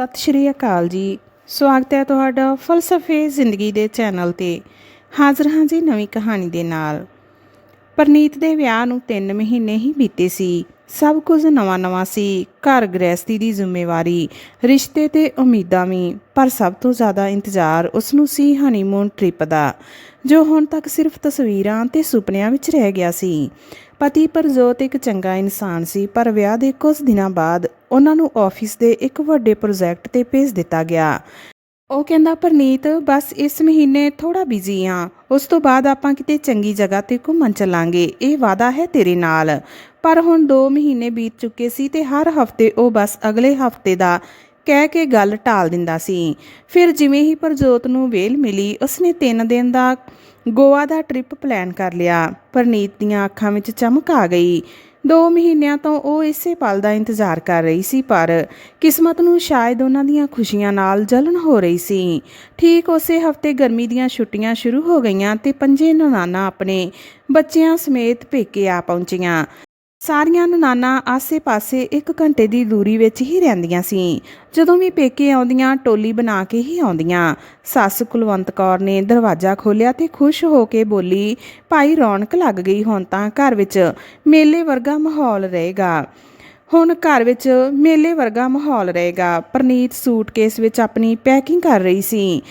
ਸਤਿ ਸ਼੍ਰੀ ਅਕਾਲ ਜੀ। ਸਵਾਗਤ ਹੈ ਤੁਹਾਡਾ ਫਲਸਫੇ ਜ਼ਿੰਦਗੀ ਦੇ ਚੈਨਲ ਤੇ। ਹਾਜ਼ਰ ਹਾਂ ਜੀ ਨਵੀਂ ਕਹਾਣੀ ਦੇ ਨਾਲ। ਪਰਨੀਤ ਦੇ ਵਿਆਹ ਨੂੰ 3 ਮਹੀਨੇ ਹੀ ਬੀਤੇ ਸੀ। ਸਭ ਕੁਝ ਨਵਾਂ-ਨਵਾਂ ਸੀ। ਘਰ ਗ੍ਰਹਿਸਥੀ ਦੀ ਜ਼ਿੰਮੇਵਾਰੀ, ਰਿਸ਼ਤੇ ਤੇ ਉਮੀਦਾਂ ਵੀ। ਪਰ ਸਭ ਤੋਂ ਜ਼ਿਆਦਾ ਇੰਤਜ਼ਾਰ ਉਸ ਨੂੰ ਸੀ ਹਨੀਮੂਨ ਟ੍ਰਿਪ ਦਾ, ਜੋ ਹੁਣ ਤੱਕ ਸਿਰਫ ਤਸਵੀਰਾਂ ਤੇ ਸੁਪਨਿਆਂ ਵਿੱਚ ਰਹਿ ਗਿਆ ਸੀ। ਪਤੀ ਪ੍ਰਜੋਤ ਇੱਕ ਚੰਗਾ ਇਨਸਾਨ ਸੀ, ਪਰ ਵਿਆਹ ਦੇ ਕੁਝ ਦਿਨਾਂ ਬਾਅਦ ਉਹਨਾਂ ਨੂੰ ਆਫਿਸ ਦੇ ਇੱਕ ਵੱਡੇ ਪ੍ਰੋਜੈਕਟ ਤੇ ਭੇਜ ਦਿੱਤਾ ਗਿਆ। ਉਹ ਕਹਿੰਦਾ, ਪਰਨੀਤ, ਬਸ ਇਸ ਮਹੀਨੇ ਥੋੜਾ ਬਿਜ਼ੀ ਆ। ਉਸ ਤੋਂ ਬਾਅਦ ਆਪਾਂ ਕਿਤੇ ਚੰਗੀ ਜਗ੍ਹਾ ਤੇ ਘੁੰਮਣ ਚੱਲਾਂਗੇ। ਇਹ ਵਾਦਾ ਹੈ ਤੇਰੇ ਨਾਲ ਪਰ ਹੁਣ 2 ਮਹੀਨੇ ਬੀਤ ਚੁੱਕੇ ਸੀ ਤੇ ਹਰ ਹਫ਼ਤੇ ਉਹ ਬਸ ਅਗਲੇ ਹਫ਼ਤੇ ਦਾ ਕਹਿ ਕੇ ਗੱਲ ਟਾਲ ਦਿੰਦਾ ਸੀ। ਫਿਰ ਜਿਵੇਂ ਹੀ ਪਰਜੋਤ ਨੂੰ ਵੇਲ ਮਿਲੀ, ਉਸਨੇ 3 ਦਿਨ ਦਾ ਗੋਆ ਦਾ ਟ੍ਰਿਪ ਪਲਾਨ ਕਰ ਲਿਆ। ਪਰਨੀਤ ਦੀਆਂ ਅੱਖਾਂ ਵਿੱਚ ਚਮਕ ਆ ਗਈ। 2 ਮਹੀਨਿਆਂ ਤੋਂ ਉਹ ਇਸੇ ਪਲ ਦਾ ਇੰਤਜ਼ਾਰ ਕਰ ਰਹੀ ਸੀ, ਪਰ ਕਿਸਮਤ ਨੂੰ ਸ਼ਾਇਦ ਉਹਨਾਂ ਦੀਆਂ ਖੁਸ਼ੀਆਂ ਨਾਲ ਜਲਨ ਹੋ ਰਹੀ ਸੀ। ਠੀਕ ਉਸੇ ਹਫ਼ਤੇ ਗਰਮੀ ਦੀਆਂ ਛੁੱਟੀਆਂ ਸ਼ੁਰੂ ਹੋ ਗਈਆਂ ਤੇ ਪੰਜੇ ਨਨਾਨਾ ਆਪਣੇ ਬੱਚਿਆਂ ਸਮੇਤ ਪੇਕੇ ਆ ਪਹੁੰਚੀਆਂ। ਸਾਰੀਆਂ ਨਨਾਨਾ ਆਸੇ-ਪਾਸੇ 1 ਘੰਟੇ ਦੀ ਦੂਰੀ ਵਿੱਚ ਹੀ ਰਹਿੰਦੀਆਂ ਸੀ। ਜਦੋਂ ਵੀ ਪੇਕੇ ਆਉਂਦੀਆਂ, ਟੋਲੀ ਬਣਾ ਕੇ ਹੀ ਆਉਂਦੀਆਂ। ਸੱਸ ਕੁਲਵੰਤ ਕੌਰ ਨੇ ਦਰਵਾਜ਼ਾ ਖੋਲ੍ਹਿਆ ਤੇ ਖੁਸ਼ ਹੋ ਕੇ ਬੋਲੀ, ਭਾਈ ਰੌਣਕ ਲੱਗ ਗਈ ਹੁਣ ਤਾਂ ਘਰ ਵਿੱਚ। ਮੇਲੇ ਵਰਗਾ ਮਾਹੌਲ ਰਹੇਗਾ। ਹੁਣ ਘਰ ਵਿੱਚ ਮੇਲੇ ਵਰਗਾ ਮਾਹੌਲ ਰਹੇਗਾ। ਪ੍ਰਨੀਤ ਸੂਟਕੇਸ ਵਿੱਚ ਆਪਣੀ ਪੈਕਿੰਗ ਕਰ ਰਹੀ ਸੀ।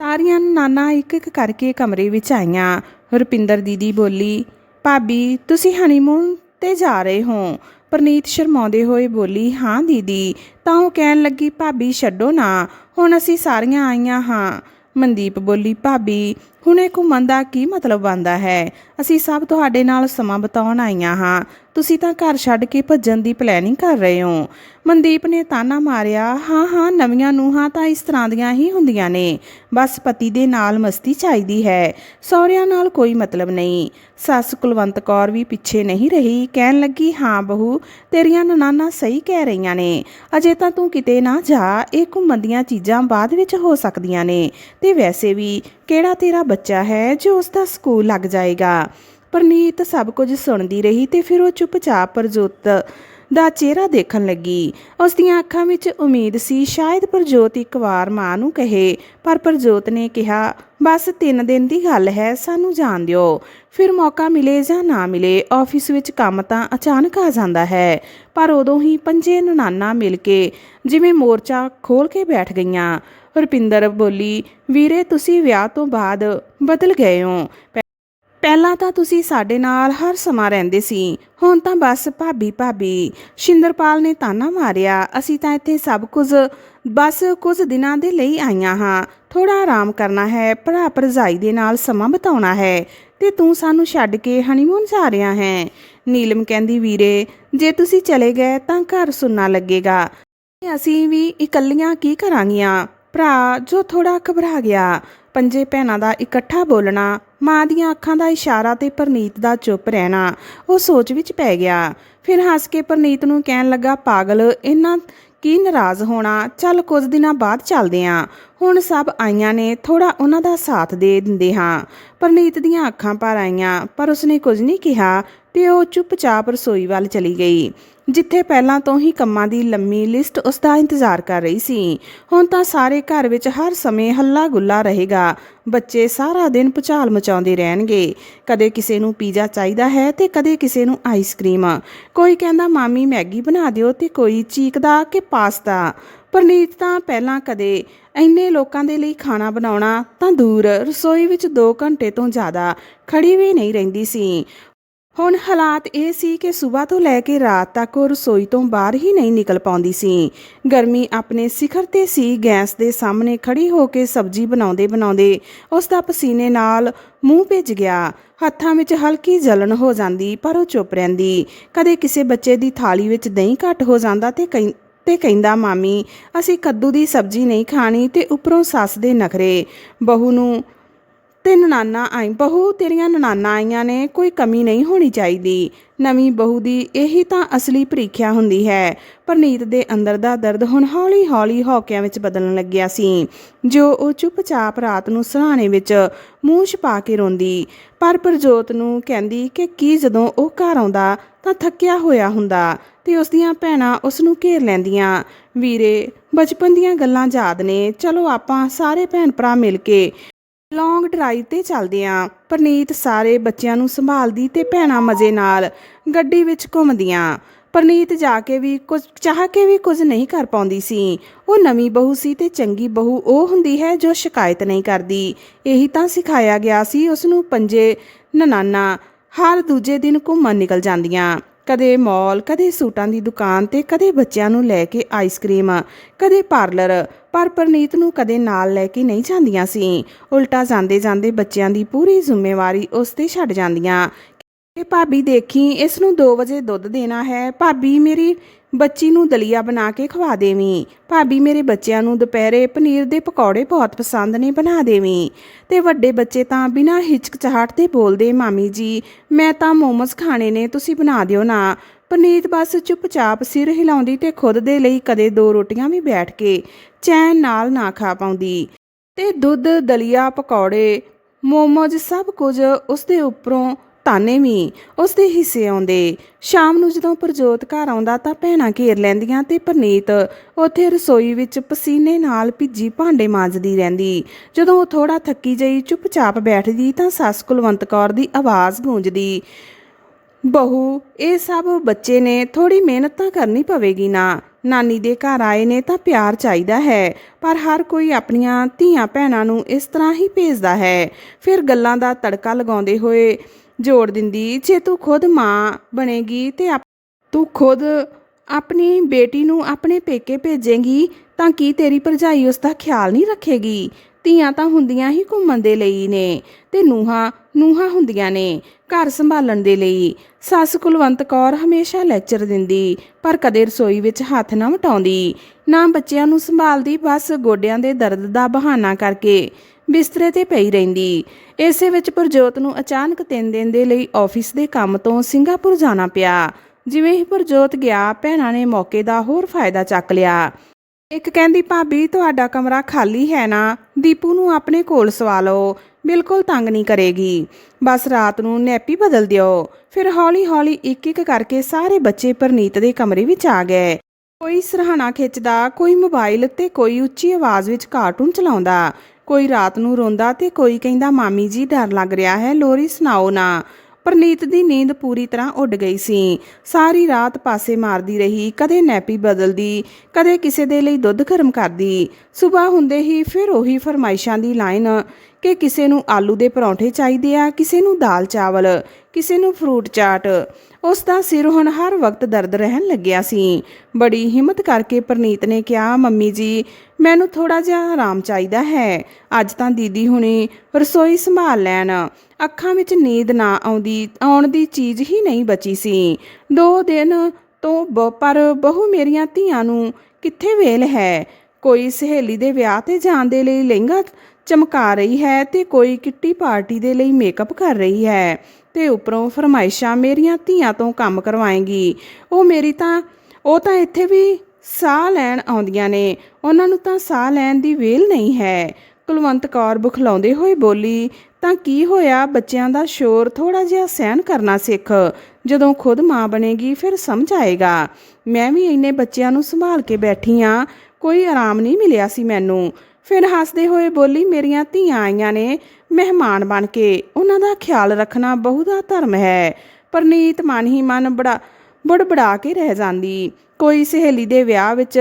ਸਾਰੀਆਂ ਨਾਨਾ ਇੱਕ ਇੱਕ ਕਰਕੇ ਕਮਰੇ ਵਿੱਚ ਆਈਆਂ। ਰੁਪਿੰਦਰ ਦੀਦੀ ਬੋਲੀ, ਭਾਬੀ, ਤੁਸੀਂ ਹਨੀਮੂਨ ਤੇ ਜਾ ਰਹੇ ਹੋ। ਪ੍ਰਨੀਤ ਸ਼ਰਮਾਉਂਦੇ ਹੋਏ ਬੋਲੀ, ਹਾਂ ਦੀਦੀ, ਤਾਂ ਉਹ ਕਹਿਣ ਲੱਗੀ, ਭਾਬੀ ਛੱਡੋ ਨਾ, ਹੁਣ ਅਸੀਂ ਸਾਰੀਆਂ ਆਈਆਂ ਹਾਂ। ਮਨਦੀਪ ਬੋਲੀ, ਭਾਬੀ ਹੁਣੇ ਘੁੰਮਣ ਦਾ ਕੀ ਮਤਲਬ ਬਣਦਾ ਹੈ? ਅਸੀਂ ਸਭ ਤੁਹਾਡੇ ਨਾਲ ਸਮਾਂ ਬਿਤਾਉਣ ਆਈਆਂ ਹਾਂ। ਤੁਸੀਂ ਤਾਂ ਘਰ ਛੱਡ ਕੇ ਭੱਜਣ ਦੀ ਪਲੈਨਿੰਗ ਕਰ ਰਹੇ ਹੋ। ਮਨਦੀਪ ਨੇ ਤਾਨਾ ਮਾਰਿਆ, ਹਾਂ ਹਾਂ, ਨਵੀਆਂ ਨੂੰਹਾਂ ਤਾਂ ਇਸ ਤਰ੍ਹਾਂ ਦੀਆਂ ਹੀ ਹੁੰਦੀਆਂ ਨੇ। ਬਸ ਪਤੀ ਦੇ ਨਾਲ ਮਸਤੀ ਚਾਹੀਦੀ ਹੈ। ਸਹੁਰਿਆਂ ਨਾਲ ਕੋਈ ਮਤਲਬ ਨਹੀਂ। ਸੱਸ ਕੁਲਵੰਤ ਕੌਰ ਵੀ ਪਿੱਛੇ ਨਹੀਂ ਰਹੀ। ਕਹਿਣ ਲੱਗੀ, ਹਾਂ, ਬਹੂ, ਤੇਰੀਆਂ ਨਨਾਨਾ ਸਹੀ ਕਹਿ ਰਹੀਆਂ ਨੇ। ਅਜੇ ਤਾਂ ਤੂੰ ਕਿਤੇ ਨਾ ਜਾ। ਇਹ ਘੁੰਮਣ ਦੀਆਂ ਚੀਜ਼ਾਂ ਬਾਅਦ ਵਿੱਚ ਹੋ ਸਕਦੀਆਂ ਨੇ। ਤੇ ਵੈਸੇ ਵੀ ਕਿਹੜਾ ਤੇਰਾ ਬੱਚਾ ਹੈ ਜੋ ਉਸ ਦਾ ਸਕੂਲ ਲੱਗ ਜਾਏਗਾ? ਪਰਨੀਤ ਸਭ ਕੁਝ ਸੁਣਦੀ ਰਹੀ ਤੇ ਫਿਰ ਉਹ ਚੁੱਪਚਾਪ ਪ੍ਰਜੋਤ ਦਾ ਚਿਹਰਾ ਦੇਖਣ ਲੱਗੀ। ਉਸ ਦੀਆਂ ਅੱਖਾਂ ਵਿੱਚ ਉਮੀਦ ਸੀ, ਸ਼ਾਇਦ ਪਰਜੋਤ ਇੱਕ ਵਾਰ ਮਾਂ ਨੂੰ ਕਹੇ, ਪਰ ਪ੍ਰਜੋਤ ਨੇ ਕਿਹਾ, ਬਸ 3 ਦਿਨ ਦੀ ਗੱਲ ਹੈ, ਸਾਨੂੰ ਜਾਣ ਦਿਓ। ਫਿਰ ਮੌਕਾ ਮਿਲੇ ਜਾਂ ਨਾ ਮਿਲੇ, ਆਫਿਸ ਵਿੱਚ ਕੰਮ ਤਾਂ ਅਚਾਨਕ ਆ ਜਾਂਦਾ ਹੈ, ਪਰ ਉਦੋਂ ਹੀ ਪੰਜੇ ਨਨਾਨਾ ਮਿਲ ਕੇ ਜਿਵੇਂ ਮੋਰਚਾ ਖੋਲ ਕੇ ਬੈਠ ਗਈਆਂ। ਪਰਪਿੰਦਰ ਬੋਲੀ, ਵੀਰੇ, ਤੁਸੀਂ ਵਿਆਹ ਤੋਂ ਬਾਅਦ ਬਦਲ ਗਏ ਹੋ। ਪਹਿਲਾਂ ਤਾਂ ਤੁਸੀਂ ਸਾਡੇ ਨਾਲ ਹਰ ਸਮਾਂ ਰਹਿੰਦੇ ਸੀ। ਹੁਣ ਤਾਂ ਬਸ ਭਾਬੀ ਭਾਬੀ। ਸ਼ਿੰਦਰਪਾਲ ਨੇ ਤਾਨਾ ਮਾਰਿਆ। ਅਸੀਂ ਤਾਂ ਇੱਥੇ ਸਭ ਕੁਝ, ਬਸ ਕੁਝ ਦਿਨਾਂ ਦੇ ਲਈ ਆਈਆਂ ਹਾਂ। ਥੋੜਾ ਆਰਾਮ ਕਰਨਾ ਹੈ, ਭਰਾ ਭਰਜਾਈ ਦੇ ਨਾਲ ਸਮਾਂ ਬਿਤਾਉਣਾ ਹੈ। ਤੇ ਤੂੰ ਸਾਨੂੰ ਛੱਡ ਕੇ ਹਨੀਮੂਨ ਜਾ ਰਿਹਾ ਹੈ। ਨੀਲਮ ਕਹਿੰਦੀ, ਵੀਰੇ, ਜੇ ਤੁਸੀਂ ਚਲੇ ਗਏ ਤਾਂ ਘਰ ਸੁੰਨਾ ਲੱਗੇਗਾ। ਅਸੀਂ ਵੀ ਇਕੱਲੀਆਂ ਕੀ ਕਰਾਂਗੀਆਂ? ਭਰਾ ਜੋ ਥੋੜਾ ਘਬਰਾ ਗਿਆ, ਪੰਜੇ ਭੈਣਾਂ ਦਾ ਇਕੱਠਾ ਬੋਲਣਾ, ਮਾਂ ਦੀਆਂ ਅੱਖਾਂ ਦਾ ਇਸ਼ਾਰਾ ਤੇ ਪਰਨੀਤ ਦਾ ਚੁੱਪ ਰਹਿਣਾ, ਉਹ ਸੋਚ ਵਿੱਚ ਪੈ ਗਿਆ। ਫਿਰ ਹੱਸ ਕੇ ਪਰਨੀਤ ਨੂੰ ਕਹਿਣ ਲੱਗਾ, ਪਾਗਲ ਇਹਨਾਂ ਕੀ ਨਾਰਾਜ਼ ਹੋਣਾ? ਚੱਲ ਕੁਝ ਦਿਨਾਂ ਬਾਅਦ ਚੱਲਦੇ ਆਂ। ਹੁਣ ਸਭ ਆਈਆਂ ਨੇ ਥੋੜਾ ਉਹਨਾਂ ਦਾ ਸਾਥ ਦੇ ਦਿੰਦੇ ਹਾਂ। ਪਰਨੀਤ ਦੀਆਂ ਅੱਖਾਂ ਭਰ ਆਈਆਂ, ਪਰ ਉਸਨੇ ਕੁਝ ਨਹੀਂ ਕਿਹਾ ਤੇ ਉਹ ਚੁੱਪਚਾਪ ਰਸੋਈ ਵੱਲ ਚਲੀ ਗਈ। ਜਿੱਥੇ ਪਹਿਲਾਂ ਤੋਂ ਹੀ ਕੰਮਾਂ ਦੀ ਲੰਮੀ ਲਿਸਟ ਉਸ ਦਾ ਇੰਤਜ਼ਾਰ ਕਰ ਰਹੀ ਸੀ। ਹੁਣ ਤਾਂ ਸਾਰੇ ਘਰ ਵਿੱਚ ਹਰ ਸਮੇਂ ਹੱਲਾ ਗੁੱਲਾ ਰਹੇਗਾ। ਬੱਚੇ ਸਾਰਾ ਦਿਨ ਪੁਚਾਲ ਮਚਾਉਂਦੇ ਰਹਿਣਗੇ। ਕਦੇ ਕਿਸੇ ਨੂੰ ਪੀਜ਼ਾ ਚਾਹੀਦਾ ਹੈ ਤੇ ਕਦੇ ਕਿਸੇ ਨੂੰ ਆਈਸਕ੍ਰੀਮ ਕੋਈ ਕਹਿੰਦਾ, ਮਾਮੀ ਮੈਗੀ ਬਣਾ ਦਿਓ, ਤੇ ਕੋਈ ਚੀਕਦਾ ਕਿ ਪਾਸਤਾ। ਪਰਨੀਤ ਤਾਂ ਪਹਿਲਾਂ ਕਦੇ ਇੰਨੇ ਲੋਕਾਂ ਦੇ ਲਈ ਖਾਣਾ ਬਣਾਉਣਾ ਤਾਂ ਦੂਰ ਰਸੋਈ ਵਿੱਚ 2 ਘੰਟੇ ਤੋਂ ਜ਼ਿਆਦਾ ਖੜੀ ਵੀ ਨਹੀਂ ਰਹਿੰਦੀ ਸੀ। ਹੁਣ ਹਾਲਾਤ ਇਹ ਸੀ ਕਿ ਸਵੇਰ ਤੋਂ ਲੈ ਕੇ ਰਾਤ ਤੱਕ ਉਹ ਰਸੋਈ ਤੋਂ ਬਾਹਰ ਹੀ ਨਹੀਂ ਨਿਕਲ ਪਾਉਂਦੀ ਸੀ। ਗਰਮੀ ਆਪਣੇ ਸਿਖਰ ਤੇ ਸੀ, ਗੈਸ ਦੇ ਸਾਹਮਣੇ ਖੜੀ ਹੋ ਕੇ ਸਬਜ਼ੀ ਬਣਾਉਂਦੇ ਬਣਾਉਂਦੇ ਉਸ ਦਾ ਪਸੀਨੇ ਨਾਲ ਮੂੰਹ ਭਿੱਜ ਗਿਆ। ਹੱਥਾਂ ਵਿੱਚ ਹਲਕੀ ਜਲਨ ਹੋ ਜਾਂਦੀ ਪਰ ਉਹ ਚੁੱਪ ਰਹਿੰਦੀ। ਕਦੇ ਕਿਸੇ ਬੱਚੇ ਦੀ ਥਾਲੀ ਵਿੱਚ ਦਹੀਂ ਘੱਟ ਹੋ ਜਾਂਦਾ ਤੇ ਕਈ ਤੇ ਕਹਿੰਦਾ, ਮਾਮੀ, ਅਸੀਂ ਕੱਦੂ ਦੀ ਸਬਜ਼ੀ ਨਹੀਂ ਖਾਣੀ ਤੇ ਉੱਪਰੋਂ ਸੱਸ ਦੇ ਨਖਰੇ। ਬਹੂ ਨੂੰ ਤੇ ਨਨਾਨਾ ਆਈ, ਬਹੂ ਤੇਰੀਆਂ ਨਨਾਨਾ ਆਈਆਂ ਨੇ, ਕੋਈ ਕਮੀ ਨਹੀਂ ਹੋਣੀ ਚਾਹੀਦੀ। ਨਵੀਂ ਬਹੂ ਦੀ ਇਹੀ ਤਾਂ ਅਸਲੀ ਪ੍ਰੀਖਿਆ ਹੁੰਦੀ ਹੈ। ਪਰਨੀਤ ਦੇ ਅੰਦਰ ਦਾ ਦਰਦ ਹੁਣ ਹੌਲੀ-ਹੌਲੀ ਹੌਕਿਆਂ ਵਿੱਚ ਬਦਲਣ ਲੱਗਿਆ ਸੀ। ਜੋ ਉਹ ਚੁੱਪਚਾਪ ਰਾਤ ਨੂੰ ਸਰਾਣੇ ਵਿੱਚ ਮੂੰਹ ਛਪਾ ਕੇ ਰੋਂਦੀ, ਪਰ ਪ੍ਰਜੋਤ ਨੂੰ ਕਹਿੰਦੀ ਕਿ ਕੀ ਜਦੋਂ ਉਹ ਘਰ ਆਉਂਦਾ ਤਾਂ ਥੱਕਿਆ ਹੋਇਆ ਹੁੰਦਾ ਤੇ ਉਸ ਦੀਆਂ ਭੈਣਾਂ ਉਸ ਨੂੰ ਘੇਰ ਲੈਂਦੀਆਂ। ਵੀਰੇ, ਬਚਪਨ ਦੀਆਂ ਗੱਲਾਂ ਯਾਦ ਨੇ, ਚਲੋ ਆਪਾਂ ਸਾਰੇ ਭੈਣ ਭਰਾ ਮਿਲ ਕੇ ਲੌਂਗ ਡਰਾਈਵ ਤੇ ਚੱਲਦੇ ਆਂ। ਪਰਨੀਤ ਸਾਰੇ ਬੱਚਿਆਂ ਨੂੰ ਸੰਭਾਲਦੀ ਤੇ ਭੈਣਾਂ ਮਜ਼ੇ ਨਾਲ ਗੱਡੀ ਵਿੱਚ ਘੁੰਮਦੀਆਂ। ਪਰਨੀਤ ਜਾ ਕੇ ਵੀ ਕੁਝ, ਚਾਹ ਕੇ ਵੀ ਕੁਝ ਨਹੀਂ ਕਰ ਪਾਉਂਦੀ ਸੀ। ਉਹ ਨਵੀਂ ਬਹੂ ਸੀ ਤੇ ਚੰਗੀ ਬਹੂ ਉਹ ਹੁੰਦੀ ਹੈ ਜੋ ਸ਼ਿਕਾਇਤ ਨਹੀਂ ਕਰਦੀ। ਇਹੀ ਤਾਂ ਸਿਖਾਇਆ ਗਿਆ ਸੀ ਉਸ ਨੂੰ ਪੰਜੇ ਨਨਾਨਾ। ਹਰ ਦੂਜੇ ਦਿਨ ਘੁੰਮਣ ਨਿਕਲ ਜਾਂਦੀਆਂ। ਕਦੇ ਮਾਲ, ਕਦੇ ਸੂਟਾਂ ਦੀ ਦੁਕਾਨ ਤੇ ਕਦੇ ਬੱਚਿਆਂ ਨੂੰ ਲੈ ਕੇ ਆਈਸਕ੍ਰੀਮ ਕਦੇ ਪਾਰਲਰ ਪਰ ਪਰਨੀਤ ਨੂੰ ਕਦੇ ਨਾਲ ਲੈ ਕੇ ਨਹੀਂ ਜਾਂਦੀਆਂ ਸੀ। ਉਲਟਾ ਜਾਂਦੇ ਜਾਂਦੇ ਬੱਚਿਆਂ ਦੀ ਪੂਰੀ ਜ਼ਿੰਮੇਵਾਰੀ ਉਸ ਤੇ ਛੱਡ ਜਾਂਦੀਆਂ। ਕਿ ਭਾਬੀ ਦੇਖੀ, ਇਸ ਨੂੰ 2 ਵਜੇ ਦੁੱਧ ਦੇਣਾ ਹੈ, ਭਾਬੀ ਮੇਰੀ ਬੱਚੀ ਨੂੰ ਦਲੀਆ ਬਣਾ ਕੇ ਖਵਾ ਦੇਵੀਂ। ਭਾਬੀ ਮੇਰੇ ਬੱਚਿਆਂ ਨੂੰ ਦੁਪਹਿਰੇ ਪਨੀਰ ਦੇ ਪਕੌੜੇ ਬਹੁਤ ਪਸੰਦ ਨੇ, ਬਣਾ ਦੇਵੀਂ। ਤੇ ਵੱਡੇ ਬੱਚੇ ਤਾਂ ਬਿਨਾਂ ਹਿਚਕਚਾਹਟ ਦੇ ਬੋਲਦੇ, ਮਾਮੀ ਜੀ, ਮੈਂ ਤਾਂ ਮੋਮਸ ਖਾਣੇ ਨੇ, ਤੁਸੀਂ ਬਣਾ ਦਿਓ ਨਾ। ਪਨੀਤ ਬਸ ਚੁੱਪਚਾਪ ਸਿਰ ਹਿਲਾਉਂਦੀ ਤੇ ਖੁਦ ਦੇ ਲਈ ਕਦੇ ਦੋ ਰੋਟੀਆਂ ਵੀ ਬੈਠ ਕੇ ਚੈਨ ਨਾਲ ਨਾ ਖਾ ਪਾਉਂਦੀ। ਤੇ ਦੁੱਧ, ਦਲੀਆ, ਪਕੌੜੇ, ਮੋਮੋਜ਼ ਸਭ ਕੁਝ ਉਸ ਦੇ ਉੱਪਰੋਂ ਤਾਨੇ ਵੀ ਉਸ ਦੇ ਹਿੱਸੇ ਆਉਂਦੇ। ਸ਼ਾਮ ਨੂੰ ਜਦੋਂ ਪ੍ਰਜੋਤ ਘਰ ਆਉਂਦਾ ਤਾਂ ਭੈਣਾਂ ਘੇਰ ਲੈਂਦੀਆਂ ਤੇ ਪਰਨੀਤ ਉੱਥੇ ਰਸੋਈ ਵਿੱਚ ਪਸੀਨੇ ਨਾਲ ਭਿੱਜੀ ਭਾਂਡੇ ਮਾਂਜਦੀ ਰਹਿੰਦੀ। ਜਦੋਂ ਉਹ ਥੋੜਾ ਥੱਕੀ ਜਈ, ਚੁੱਪਚਾਪ ਬੈਠਦੀ ਤਾਂ ਸੱਸ ਕੁਲਵੰਤ ਕੌਰ ਦੀ ਆਵਾਜ਼ ਗੂੰਜਦੀ, ਬਹੂ, ਇਹ ਸਭ ਬੱਚੇ ਨੇ ਥੋੜੀ ਮਿਹਨਤ ਤਾਂ ਕਰਨੀ ਪਵੇਗੀ ਨਾ। ਨਾਨੀ ਦੇ ਘਰ ਆਏ ਨੇ ਤਾਂ ਪਿਆਰ ਚਾਹੀਦਾ ਹੈ, ਪਰ ਹਰ ਕੋਈ ਆਪਣੀਆਂ ਧੀਆਂ ਭੈਣਾਂ ਨੂੰ ਇਸ ਤਰ੍ਹਾਂ ਹੀ ਭੇਜਦਾ ਹੈ। ਫਿਰ ਗੱਲਾਂ ਦਾ ਤੜਕਾ ਲਗਾਉਂਦੇ ਹੋਏ ਜੋੜ ਦਿੰਦੀ, ਜੇ ਤੂੰ ਖੁਦ ਮਾਂ ਬਣੇਗੀ ਤੇ ਤੂੰ ਖੁਦ ਆਪਣੀ ਬੇਟੀ ਨੂੰ ਆਪਣੇ ਪੇਕੇ ਭੇਜੇਗੀ ਤਾਂ ਕੀ ਤੇਰੀ ਭਰਜਾਈ ਉਸ ਦਾ ਖਿਆਲ ਨਹੀਂ ਰੱਖੇਗੀ? ਧੀਆਂ ਤਾਂ ਹੁੰਦੀਆਂ ਹੀ ਘੁੰਮਣ ਦੇ ਲਈ ਨੇ ਤੇ ਨੂਹਾਂ ਨੂਹਾਂ ਹੁੰਦੀਆਂ ਨੇ ਘਰ ਸੰਭਾਲਣ ਦੇ ਲਈ। ਸੱਸ ਕੁਲਵੰਤ ਕੌਰ ਹਮੇਸ਼ਾ ਲੈਕਚਰ ਦਿੰਦੀ, ਪਰ ਕਦੇ ਰਸੋਈ ਵਿੱਚ ਹੱਥ ਨਾ ਵਟਾਉਂਦੀ। ਨਾ ਬੱਚਿਆਂ ਨੂੰ ਸੰਭਾਲਦੀ, ਬਸ ਗੋਡਿਆਂ ਦੇ ਦਰਦ ਦਾ ਬਹਾਨਾ ਕਰਕੇ ਬਿਸਤਰੇ ਤੇ ਪਈ ਰਹਿੰਦੀ। ਇਸੇ ਵਿੱਚ ਪ੍ਰਜੋਤ ਨੂੰ ਅਚਾਨਕ ਤਿੰਨ ਦਿਨ ਦੇ ਲਈ ਆਫਿਸ ਦੇ ਕੰਮ ਤੋਂ ਸਿੰਗਾਪੁਰ ਜਾਣਾ ਪਿਆ। ਜਿਵੇਂ ਹੀ ਪ੍ਰਜੋਤ ਗਿਆ, ਭੈਣਾਂ ਨੇ ਮੌਕੇ ਦਾ ਹੋਰ ਫਾਇਦਾ ਚੱਕ ਲਿਆ। ਇੱਕ ਕਹਿੰਦੀ, ਭਾਬੀ, ਤੁਹਾਡਾ ਕਮਰਾ ਖਾਲੀ ਹੈ ਨਾ? ਦੀਪੂ ਨੂੰ ਆਪਣੇ ਕੋਲ ਸਵਾ ਲਓ। ਬਿਲਕੁਲ ਤੰਗ ਨਹੀਂ ਕਰੇਗੀ। ਬਸ ਰਾਤ ਨੂੰ ਨੈਪੀ ਬਦਲ ਦਿਓ। ਫਿਰ ਹੌਲੀ-ਹੌਲੀ ਇੱਕ-ਇੱਕ ਕਰਕੇ ਸਾਰੇ ਬੱਚੇ ਪਰਨੀਤ ਦੇ ਕਮਰੇ ਵਿੱਚ ਆ ਗਏ। ਕੋਈ ਸਰਹਾਣਾ ਖਿੱਚਦਾ, ਕੋਈ ਮੋਬਾਈਲ ਤੇ ਕੋਈ ਉੱਚੀ ਆਵਾਜ਼ ਵਿੱਚ ਕਾਰਟੂਨ ਚਲਾਉਂਦਾ। ਕੋਈ ਰਾਤ ਨੂੰ ਰੋਂਦਾ ਤੇ ਕੋਈ ਕਹਿੰਦਾ, ਮਾਮੀ ਜੀ, ਡਰ ਲੱਗ ਰਿਹਾ ਹੈ। ਲੋਰੀ ਸੁਣਾਓ ਨਾ। ਪਰਨੀਤ ਦੀ ਨੀਂਦ ਪੂਰੀ ਤਰ੍ਹਾਂ ਉੱਡ ਗਈ ਸੀ। ਸਾਰੀ ਰਾਤ ਪਾਸੇ ਮਾਰਦੀ ਰਹੀ, ਕਦੇ ਨੈਪੀ ਬਦਲਦੀ, ਕਦੇ ਕਿਸੇ ਦੇ ਲਈ ਦੁੱਧ ਗਰਮ ਕਰਦੀ। ਸਵੇਰ ਹੁੰਦੇ ਹੀ ਫਿਰ ਉਹੀ ਫਰਮਾਇਸ਼ਾਂ ਦੀ ਲਾਈਨ ਕਿ ਕਿਸੇ ਨੂੰ ਆਲੂ ਦੇ ਪਰੌਂਠੇ ਚਾਹੀਦੇ ਆ, ਕਿਸੇ ਨੂੰ ਦਾਲ ਚਾਵਲ, ਕਿਸੇ ਨੂੰ ਫਰੂਟ ਚਾਟ। ਉਸ ਦਾ ਸਿਰ ਹੁਣ ਹਰ ਵਕਤ ਦਰਦ ਰਹਿਣ ਲੱਗਿਆ ਸੀ। ਬੜੀ ਹਿੰਮਤ ਕਰਕੇ ਪ੍ਰਨੀਤ ਨੇ ਕਿਹਾ, ਮੰਮੀ ਜੀ, ਮੈਨੂੰ ਥੋੜਾ ਜਿਹਾ ਆਰਾਮ ਚਾਹੀਦਾ ਹੈ। ਅੱਜ ਤਾਂ ਦੀਦੀ ਹੁਣੀ ਰਸੋਈ ਸੰਭਾਲ ਲੈਣ। ਅੱਖਾਂ ਵਿੱਚ ਨੀਂਦ ਨਾ ਆਉਂਦੀ, ਆਉਣ ਦੀ ਚੀਜ਼ ਹੀ ਨਹੀਂ ਬਚੀ ਸੀ। ਦੋ ਦਿਨ ਤੋਂ ਬ- ਪਰ ਬਹੁ ਮੇਰੀਆਂ ਧੀਆਂ ਨੂੰ ਕਿੱਥੇ ਵੇਲ ਹੈ? ਕੋਈ ਸਹੇਲੀ ਦੇ ਵਿਆਹ ਤੇ ਜਾਣ ਦੇ ਲਈ ਲਹਿੰਗਾ ਚਮਕਾ ਰਹੀ ਹੈ ਤੇ ਕੋਈ ਕਿੱਟੀ ਪਾਰਟੀ ਦੇ ਲਈ ਮੇਕਅਪ ਕਰ ਰਹੀ ਹੈ। ਤੇ ਉੱਪਰੋਂ ਫਰਮਾਇਸ਼ਾਂ ਮੇਰੀਆਂ ਧੀਆਂ ਤੋਂ ਕੰਮ ਕਰਵਾਏਗੀ। ਉਹ ਮੇਰੀ ਤਾਂ, ਉਹ ਤਾਂ ਇੱਥੇ ਵੀ ਸਾਹ ਲੈਣ ਆਉਂਦੀਆਂ ਨੇ। ਉਹਨਾਂ ਨੂੰ ਤਾਂ ਸਾਹ ਲੈਣ ਦੀ ਵੇਲ ਨਹੀਂ ਹੈ। ਕੁਲਵੰਤ ਕੌਰ ਬੁਖਲਾਉਂਦੇ ਹੋਏ ਬੋਲੀ, ਤਾਂ ਕੀ ਹੋਇਆ? ਬੱਚਿਆਂ ਦਾ ਸ਼ੋਰ ਥੋੜਾ ਜਿਹਾ ਸਹਿਣ ਕਰਨਾ ਸਿੱਖ। ਜਦੋਂ ਖੁਦ ਮਾਂ ਬਣੇਗੀ, ਫਿਰ ਸਮਝ ਆਏਗਾ। ਮੈਂ ਵੀ ਇੰਨੇ ਬੱਚਿਆਂ ਨੂੰ ਸੰਭਾਲ ਕੇ ਬੈਠੀ ਆ। ਕੋਈ ਆਰਾਮ ਨਹੀਂ ਮਿਲਿਆ ਸੀ ਮੈਨੂੰ ਫਿਰ ਹੱਸਦੇ ਹੋਏ ਬੋਲੀ, ਮੇਰੀਆਂ ਧੀਆਂ ਆਈਆਂ ਨੇ। ਮਹਿਮਾਨ ਬਣ ਕੇ ਉਹਨਾਂ ਦਾ ਖਿਆਲ ਰੱਖਣਾ ਬਹੁਤਾ ਧਰਮ ਹੈ। ਪਰਨੀਤ ਮਨ ਹੀ ਮਨ ਬੜਾ, ਬੜਬੜਾ ਕੇ ਰਹਿ ਜਾਂਦੀ। ਕੋਈ ਸਹੇਲੀ ਦੇ ਵਿਆਹ ਵਿੱਚ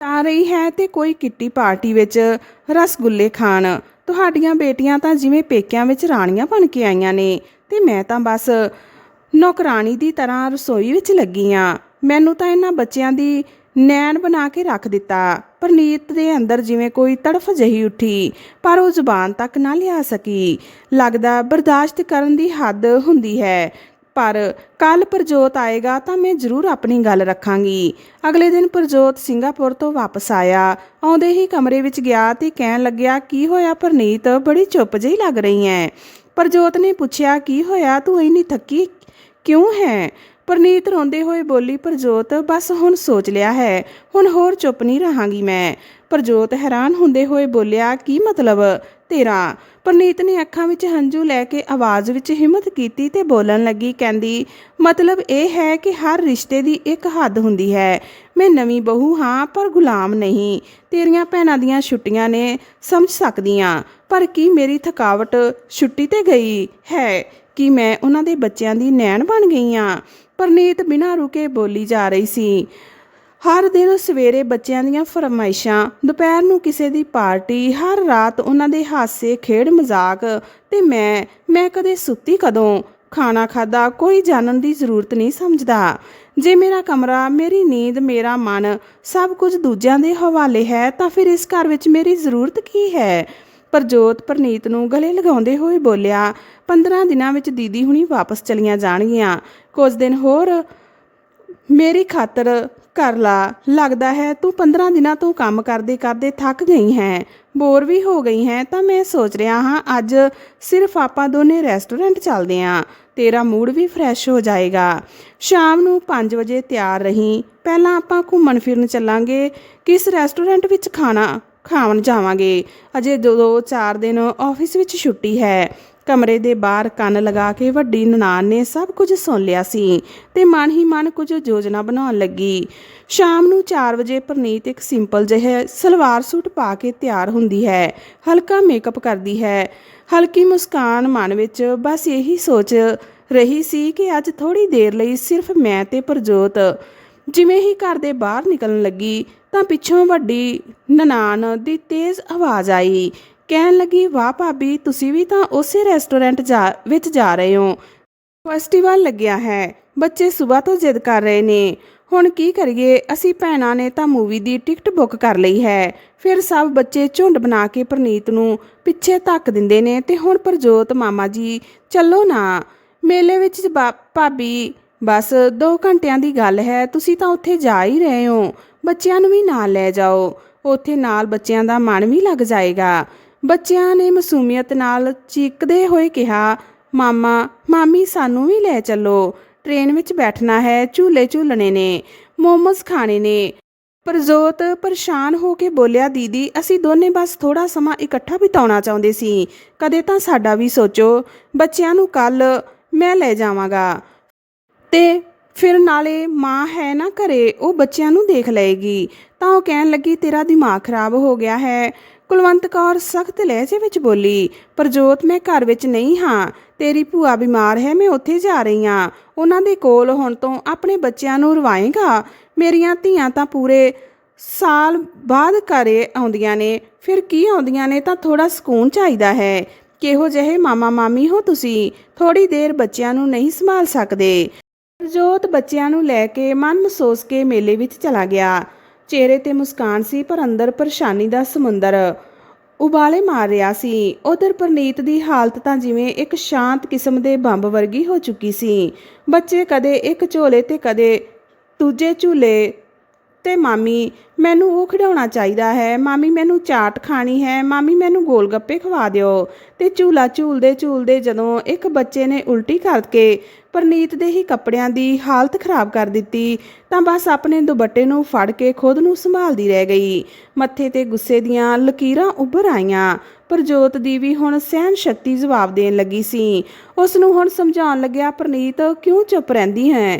ਆ ਰਹੀ ਹੈ ਤੇ ਕੋਈ ਕਿੱਟੀ ਪਾਰਟੀ ਵਿੱਚ ਰਸਗੁੱਲੇ ਖਾਣ। ਤੁਹਾਡੀਆਂ ਬੇਟੀਆਂ ਤਾਂ ਜਿਵੇਂ ਪੇਕਿਆਂ ਵਿੱਚ ਰਾਣੀਆਂ ਬਣ ਕੇ ਆਈਆਂ ਨੇ ਤੇ ਮੈਂ ਤਾਂ ਬਸ ਨੌਕਰਾਨੀ ਦੀ ਤਰ੍ਹਾਂ ਰਸੋਈ ਵਿੱਚ ਲੱਗੀ ਆ। ਮੈਨੂੰ ਤਾਂ ਇਹਨਾਂ ਬੱਚਿਆਂ ਦੀ ਨੈਣ ਬਣਾ ਕੇ ਰੱਖ ਦਿੱਤਾ। ਪਰਨੀਤ ਦੇ ਅੰਦਰ ਜਿਵੇਂ ਕੋਈ ਤੜਫ ਜਹੀ ਉੱਠੀ, ਪਰ ਉਹ ਜ਼ੁਬਾਨ ਤੱਕ ਨਾ ਲਿਆ ਸਕੀ। ਲੱਗਦਾ ਬਰਦਾਸ਼ਤ ਕਰਨ ਦੀ ਹੱਦ ਹੁੰਦੀ ਹੈ। ਪਰ ਕੱਲ ਪ੍ਰਜੋਤ ਆਏਗਾ ਤਾਂ ਮੈਂ ਜ਼ਰੂਰ ਆਪਣੀ ਗੱਲ ਰੱਖਾਂਗੀ। ਅਗਲੇ ਦਿਨ ਪ੍ਰਜੋਤ ਸਿੰਗਾਪੁਰ ਤੋਂ ਵਾਪਸ ਆਇਆ। ਆਉਂਦੇ ਹੀ ਕਮਰੇ ਵਿੱਚ ਗਿਆ ਤੇ ਕਹਿਣ ਲੱਗਿਆ, ਕੀ ਹੋਇਆ ਪਰਨੀਤ? ਬੜੀ ਚੁੱਪ ਜਿਹੀ ਲੱਗ ਰਹੀ ਹੈ। ਪ੍ਰਜੋਤ ਨੇ ਪੁੱਛਿਆ, ਕੀ ਹੋਇਆ? ਤੂੰ ਇੰਨੀ ਥੱਕੀ ਕਿਉਂ ਹੈ? ਪਰਨੀਤ ਰੋਂਦੇ ਹੋਏ ਬੋਲੀ, ਪ੍ਰਜੋਤ, ਬਸ ਹੁਣ ਸੋਚ ਲਿਆ ਹੈ, ਹੁਣ ਹੋਰ ਚੁੱਪ ਨਹੀਂ ਰਹਾਂਗੀ ਮੈਂ। ਪ੍ਰਜੋਤ ਹੈਰਾਨ ਹੁੰਦੇ ਹੋਏ ਬੋਲਿਆ, ਕੀ ਮਤਲਬ ਤੇਰਾ? ਪਰਨੀਤ ਨੇ ਅੱਖਾਂ ਵਿੱਚ ਹੰਝੂ ਲੈ ਕੇ ਆਵਾਜ਼ ਵਿੱਚ ਹਿੰਮਤ ਕੀਤੀ ਤੇ ਬੋਲਣ ਲੱਗੀ, ਕਹਿੰਦੀ, ਮਤਲਬ ਇਹ ਹੈ ਕਿ ਹਰ ਰਿਸ਼ਤੇ ਦੀ ਇੱਕ ਹੱਦ ਹੁੰਦੀ ਹੈ। ਮੈਂ ਨਵੀਂ ਬਹੂ ਹਾਂ, ਪਰ ਗੁਲਾਮ ਨਹੀਂ। ਤੇਰੀਆਂ ਭੈਣਾਂ ਦੀਆਂ ਛੁੱਟੀਆਂ ਨੇ, ਸਮਝ ਸਕਦੀਆਂ ਪਰ ਕੀ ਮੇਰੀ ਥਕਾਵਟ ਛੁੱਟੀ ਤੇ ਗਈ ਹੈ? ਕਿ ਮੈਂ ਉਹਨਾਂ ਦੇ ਬੱਚਿਆਂ ਦੀ ਨੈਣ ਬਣ ਗਈ ਹਾਂ ਪਰਨੀਤ ਬਿਨਾਂ ਰੁਕੇ ਬੋਲੀ ਜਾ ਰਹੀ ਸੀ। ਹਰ ਦਿਨ ਸਵੇਰੇ ਬੱਚਿਆਂ ਦੀਆਂ ਫਰਮਾਇਸ਼ਾਂ, ਦੁਪਹਿਰ ਨੂੰ ਕਿਸੇ ਦੀ ਪਾਰਟੀ, ਹਰ ਰਾਤ ਉਹਨਾਂ ਦੇ ਹਾਸੇ, ਖੇਡ ਮਜ਼ਾਕ ਤੇ ਮੈਂ ਮੈਂ ਕਦੇ ਸੁੱਤੀ ਕਦੋਂ? ਖਾਣਾ ਖਾਦਾ ਕੋਈ ਜਾਣਨ ਦੀ ਜ਼ਰੂਰਤ ਨਹੀਂ ਸਮਝਦਾ। ਜੇ ਮੇਰਾ ਕਮਰਾ, ਮੇਰੀ ਨੀਂਦ, ਮੇਰਾ ਮਨ ਸਭ ਕੁਝ ਦੂਜਿਆਂ ਦੇ ਹਵਾਲੇ ਹੈ ਤਾਂ ਫਿਰ ਇਸ ਘਰ ਵਿੱਚ ਮੇਰੀ ਜ਼ਰੂਰਤ ਕੀ ਹੈ? ਪਰਜੋਤ ਪ੍ਰਨੀਤ ਨੂੰ ਗਲੇ ਲਗਾਉਂਦੇ ਹੋਏ ਬੋਲਿਆ 15 ਦਿਨਾਂ ਵਿੱਚ ਦੀਦੀ ਹੁਣੀ ਵਾਪਸ ਚਲੀਆਂ ਜਾਣਗੀਆਂ। ਕੁਝ ਦਿਨ ਹੋਰ, ਮੇਰੀ ਖਾਤਰ ਕਰ ਲਾ। ਲੱਗਦਾ ਹੈ ਤੂੰ 15 ਦਿਨਾਂ ਤੋਂ ਕੰਮ ਕਰਦੇ ਕਰਦੇ ਥੱਕ ਗਈ ਹੈ। ਬੋਰ ਵੀ ਹੋ ਗਈ ਹੈ, ਤਾਂ ਮੈਂ ਸੋਚ ਰਿਹਾ ਹਾਂ, ਅੱਜ ਸਿਰਫ ਆਪਾਂ ਦੋਨੇ ਰੈਸਟੋਰੈਂਟ ਚੱਲਦੇ ਆਂ। ਤੇਰਾ ਮੂਡ ਵੀ ਫਰੈਸ਼ ਹੋ ਜਾਏਗਾ। ਸ਼ਾਮ ਨੂੰ 5 ਵਜੇ ਤਿਆਰ ਰਹੀਂ। ਪਹਿਲਾਂ ਆਪਾਂ ਘੁੰਮਣ ਫਿਰਨ ਚੱਲਾਂਗੇ। ਕਿਸ ਰੈਸਟੋਰੈਂਟ ਵਿੱਚ ਖਾਣਾ? ਖਾਣ ਜਾਵਾਂਗੇ। ਅਜੇ ਦੋ ਦੋ ਚਾਰ ਦਿਨ ਆਫਿਸ ਵਿੱਚ ਛੁੱਟੀ ਹੈ। ਕਮਰੇ ਦੇ ਬਾਹਰ ਕੰਨ ਲਗਾ ਕੇ ਵੱਡੀ ਨਨਾਣ ਨੇ ਸਭ ਕੁਝ ਸੁਣ ਲਿਆ ਸੀ ਤੇ ਮਨ ਹੀ ਮਨ ਕੁਝ ਯੋਜਨਾ ਬਣਾਉਣ ਲੱਗੀ। ਸ਼ਾਮ ਨੂੰ 4 ਵਜੇ ਪ੍ਰਨੀਤ ਇੱਕ ਸਿੰਪਲ ਜਿਹੇ ਸਲਵਾਰ ਸੂਟ ਪਾ ਕੇ ਤਿਆਰ ਹੁੰਦੀ ਹੈ। ਹਲਕਾ ਮੇਕਅਪ ਕਰਦੀ ਹੈ। ਹਲਕੀ ਮੁਸਕਾਨ ਮਨ ਵਿੱਚ ਬਸ ਇਹੀ ਸੋਚ ਰਹੀ ਸੀ ਕਿ ਅੱਜ ਥੋੜੀ ਦੇਰ ਲਈ ਸਿਰਫ ਮੈਂ ਤੇ ਪ੍ਰਜੋਤ ਜਿਵੇਂ ਹੀ ਘਰ ਦੇ ਬਾਹਰ ਨਿਕਲਣ ਲੱਗੀ ਤਾਂ ਪਿੱਛੋਂ ਵੱਡੀ ਨਨਾਣ ਦੀ ਤੇਜ਼ ਆਵਾਜ਼ ਆਈ, ਕਹਿਣ ਲੱਗੀ, ਵਾਹ ਭਾਬੀ, ਤੁਸੀਂ ਵੀ ਤਾਂ ਉਸੇ ਰੈਸਟੋਰੈਂਟ ਜਾ, ਵਿੱਚ ਜਾ ਰਹੇ ਹੋ। ਫੈਸਟੀਵਲ ਲੱਗਿਆ ਹੈ, ਬੱਚੇ ਸਵੇਰ ਤੋਂ ਜਿੱਦ ਕਰ ਰਹੇ ਨੇ। ਹੁਣ ਕੀ ਕਰੀਏ, ਅਸੀਂ ਭੈਣਾਂ ਨੇ ਤਾਂ ਮੂਵੀ ਦੀ ਟਿਕਟ ਬੁੱਕ ਕਰ ਲਈ ਹੈ। ਫਿਰ ਸਭ ਬੱਚੇ ਝੁੰਡ ਬਣਾ ਕੇ ਪ੍ਰਨੀਤ ਨੂੰ ਪਿੱਛੇ ਧੱਕ ਦਿੰਦੇ ਨੇ ਤੇ ਹੁਣ ਪ੍ਰਜੋਤ ਮਾਮਾ ਜੀ, ਚੱਲੋ ਨਾ, ਮੇਲੇ ਵਿੱਚ ਬਾ- ਭਾਬੀ, ਬਸ 2 ਘੰਟਿਆਂ ਦੀ ਗੱਲ ਹੈ, ਤੁਸੀਂ ਤਾਂ ਉੱਥੇ ਜਾ ਹੀ ਰਹੇ ਹੋ। ਬੱਚਿਆਂ ਨੂੰ ਵੀ ਨਾਲ ਲੈ ਜਾਓ। ਉੱਥੇ ਨਾਲ ਬੱਚਿਆਂ ਦਾ ਮਨ ਵੀ ਲੱਗ ਜਾਏਗਾ। ਬੱਚਿਆਂ ਨੇ ਮਸੂਮੀਅਤ ਨਾਲ ਚੀਕਦੇ ਹੋਏ ਕਿਹਾ, ਮਾਮਾ, ਮਾਮੀ ਸਾਨੂੰ ਵੀ ਲੈ ਚੱਲੋ। ਟ੍ਰੇਨ ਵਿੱਚ ਬੈਠਣਾ ਹੈ, ਝੂਲੇ ਝੂਲਣੇ ਨੇ, ਮੋਮੋਸ ਖਾਣੇ ਨੇ। ਪਰਜੋਤ ਪਰੇਸ਼ਾਨ ਹੋ ਕੇ ਬੋਲਿਆ, ਦੀਦੀ, ਅਸੀਂ ਦੋਨੇ ਬਸ ਥੋੜਾ ਸਮਾਂ ਇਕੱਠਾ ਬਿਤਾਉਣਾ ਚਾਹੁੰਦੇ ਸੀ। ਕਦੇ ਤਾਂ ਸਾਡਾ ਵੀ ਸੋਚੋ, ਬੱਚਿਆਂ ਨੂੰ ਕੱਲ ਮੈਂ ਲੈ ਜਾਵਾਂਗਾ। ਤੇ ਫਿਰ ਨਾਲੇ ਮਾਂ ਹੈ ਨਾ ਘਰੇ, ਉਹ ਬੱਚਿਆਂ ਨੂੰ ਦੇਖ ਲਏਗੀ। ਤਾਂ ਉਹ ਕਹਿਣ ਲੱਗੀ, ਤੇਰਾ ਦਿਮਾਗ ਖਰਾਬ ਹੋ ਗਿਆ ਹੈ। ਕੁਲਵੰਤ ਕੌਰ ਸਖਤ ਲਹਿਜੇ ਵਿੱਚ ਬੋਲੀ ਪਰਜੋਤ ਮੈਂ ਘਰ ਵਿੱਚ ਨਹੀਂ ਹਾਂ। ਤੇਰੀ ਭੂਆ ਬਿਮਾਰ ਹੈ, ਮੈਂ ਉੱਥੇ ਜਾ ਰਹੀ ਹਾਂ। ਉਹਨਾਂ ਦੇ ਕੋਲ ਹੁਣ ਤੋਂ ਆਪਣੇ ਬੱਚਿਆਂ ਨੂੰ ਰਵਾਏਗਾ। ਮੇਰੀਆਂ ਧੀਆਂ ਤਾਂ ਪੂਰੇ ਸਾਲ ਬਾਅਦ ਘਰੇ ਆਉਂਦੀਆਂ ਨੇ। ਫਿਰ ਕੀ ਆਉਂਦੀਆਂ ਨੇ ਤਾਂ ਥੋੜਾ ਸਕੂਨ ਚਾਹੀਦਾ ਹੈ। ਕਿਹੋ ਜਿਹੇ ਮਾਮਾ ਮਾਮੀ ਹੋ ਤੁਸੀਂ? ਥੋੜੀ ਦੇਰ ਬੱਚਿਆਂ ਨੂੰ ਨਹੀਂ ਸੰਭਾਲ ਸਕਦੇ। ਜੋਤ ਬੱਚਿਆਂ ਨੂੰ ਲੈ ਕੇ ਮਨ ਮਸੋਸ ਕੇ ਮੇਲੇ ਵਿੱਚ ਚਲਾ ਗਿਆ। ਚਿਹਰੇ ਤੇ ਮੁਸਕਾਨ ਸੀ ਪਰ ਅੰਦਰ ਪਰੇਸ਼ਾਨੀ ਦਾ ਸਮੁੰਦਰ। ਉਬਾਲੇ ਮਾਰ ਰਿਹਾ ਸੀ। ਉਧਰ ਪ੍ਰਨੀਤ ਦੀ ਹਾਲਤ ਤਾਂ ਜਿਵੇਂ ਇੱਕ ਸ਼ਾਂਤ ਕਿਸਮ ਦੇ ਬੰਬ ਵਰਗੀ ਹੋ ਚੁੱਕੀ ਸੀ। ਬੱਚੇ ਕਦੇ ਇੱਕ ਝੋਲੇ ਤੇ ਕਦੇ ਦੂਜੇ ਝੂਲੇ ਤੇ, ਮਾਮੀ, ਮੈਨੂੰ ਉਹ ਖਿਡੌਣਾ ਚਾਹੀਦਾ ਹੈ। ਮਾਮੀ, ਮੈਨੂੰ ਚਾਟ ਖਾਣੀ ਹੈ। ਮਾਮੀ, ਮੈਨੂੰ ਗੋਲ ਗੱਪੇ ਖਵਾ ਦਿਓ। ਤੇ ਝੂਲਾ ਝੂਲਦੇ ਝੂਲਦੇ ਜਦੋਂ ਇੱਕ ਬੱਚੇ ਨੇ ਉਲਟੀ ਕਰਕੇ ਪਰਨੀਤ ਦੇ ਹੀ ਕੱਪੜਿਆਂ ਦੀ ਹਾਲਤ ਖਰਾਬ ਕਰ ਦਿੱਤੀ, ਤਾਂ ਬਸ ਆਪਣੇ ਦੁਪੱਟੇ ਨੂੰ ਫੜ ਕੇ ਖੁਦ ਨੂੰ ਸੰਭਾਲਦੀ ਰਹਿ ਗਈ। ਮੱਥੇ ਤੇ ਗੁੱਸੇ ਦੀਆਂ ਲਕੀਰਾਂ ਉੱਭਰ ਆਈਆਂ ਪਰਜੋਤ ਦੀ ਵੀ ਹੁਣ ਸਹਿਨ ਸ਼ਕਤੀ ਜਵਾਬ ਦੇਣ ਲੱਗੀ ਸੀ। ਉਸ ਨੂੰ ਹੁਣ ਸਮਝਾਉਣ ਲੱਗਿਆ, ਪ੍ਰਨੀਤ, ਕਿਉਂ ਚੁੱਪ ਰਹਿੰਦੀ ਹੈ?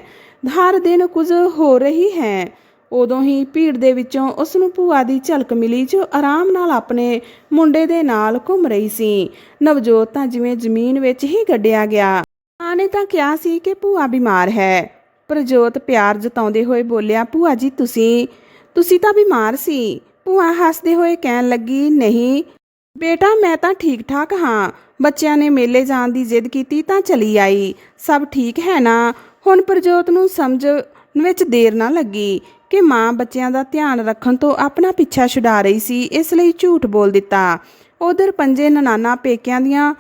ਹਰ ਦਿਨ ਕੁਝ ਹੋ ਰਹੀ ਹੈ। ਉਦੋਂ ਹੀ ਭੀੜ ਦੇ ਵਿੱਚੋਂ ਉਸ ਨੂੰ ਭੂਆ ਦੀ ਝਲਕ ਮਿਲੀ, ਜੋ ਆਰਾਮ ਨਾਲ ਆਪਣੇ ਮੁੰਡੇ ਦੇ ਨਾਲ ਘੁੰਮ ਰਹੀ ਸੀ। ਨਵਜੋਤ ਤਾਂ ਜਿਵੇਂ ਜ਼ਮੀਨ ਵਿੱਚ ਹੀ ਗੱਡਿਆ ਗਿਆ। ਮਾਂ ਨੇ ਤਾਂ ਕਿਹਾ ਸੀ ਕਿ ਭੂਆ ਬਿਮਾਰ ਹੈ। ਪ੍ਰਜੋਤ ਪਿਆਰ ਜਤਾਉਂਦੇ ਹੋਏ ਬੋਲਿਆ, ਭੂਆ ਜੀ, ਤੁਸੀਂ ਤੁਸੀਂ ਤਾਂ ਬਿਮਾਰ ਸੀ। ਭੂਆ ਹੱਸਦੇ ਹੋਏ ਕਹਿਣ ਲੱਗੀ, ਨਹੀਂ, ਬੇਟਾ, ਮੈਂ ਤਾਂ ਠੀਕ ਠਾਕ ਹਾਂ। ਬੱਚਿਆਂ ਨੇ ਮੇਲੇ ਜਾਣ ਦੀ ਜ਼ਿੱਦ ਕੀਤੀ ਤਾਂ ਚਲੀ ਆਈ। ਸਭ ਠੀਕ ਹੈ ਨਾ? ਹੁਣ ਪ੍ਰਜੋਤ ਨੂੰ ਸਮਝ ਵਿੱਚ ਦੇਰ ਨਾ ਲੱਗੀ ਕਿ ਮਾਂ ਬੱਚਿਆਂ ਦਾ ਧਿਆਨ ਰੱਖਣ ਤੋਂ ਆਪਣਾ ਪਿੱਛਾ ਛੁਡਾ ਰਹੀ ਸੀ, ਇਸ ਲਈ ਝੂਠ ਬੋਲ ਦਿੱਤਾ। ਉਧਰ ਪੰਜੇ ਨਨਾਨਾ ਪੇਕਿਆਂ ਦੀਆਂ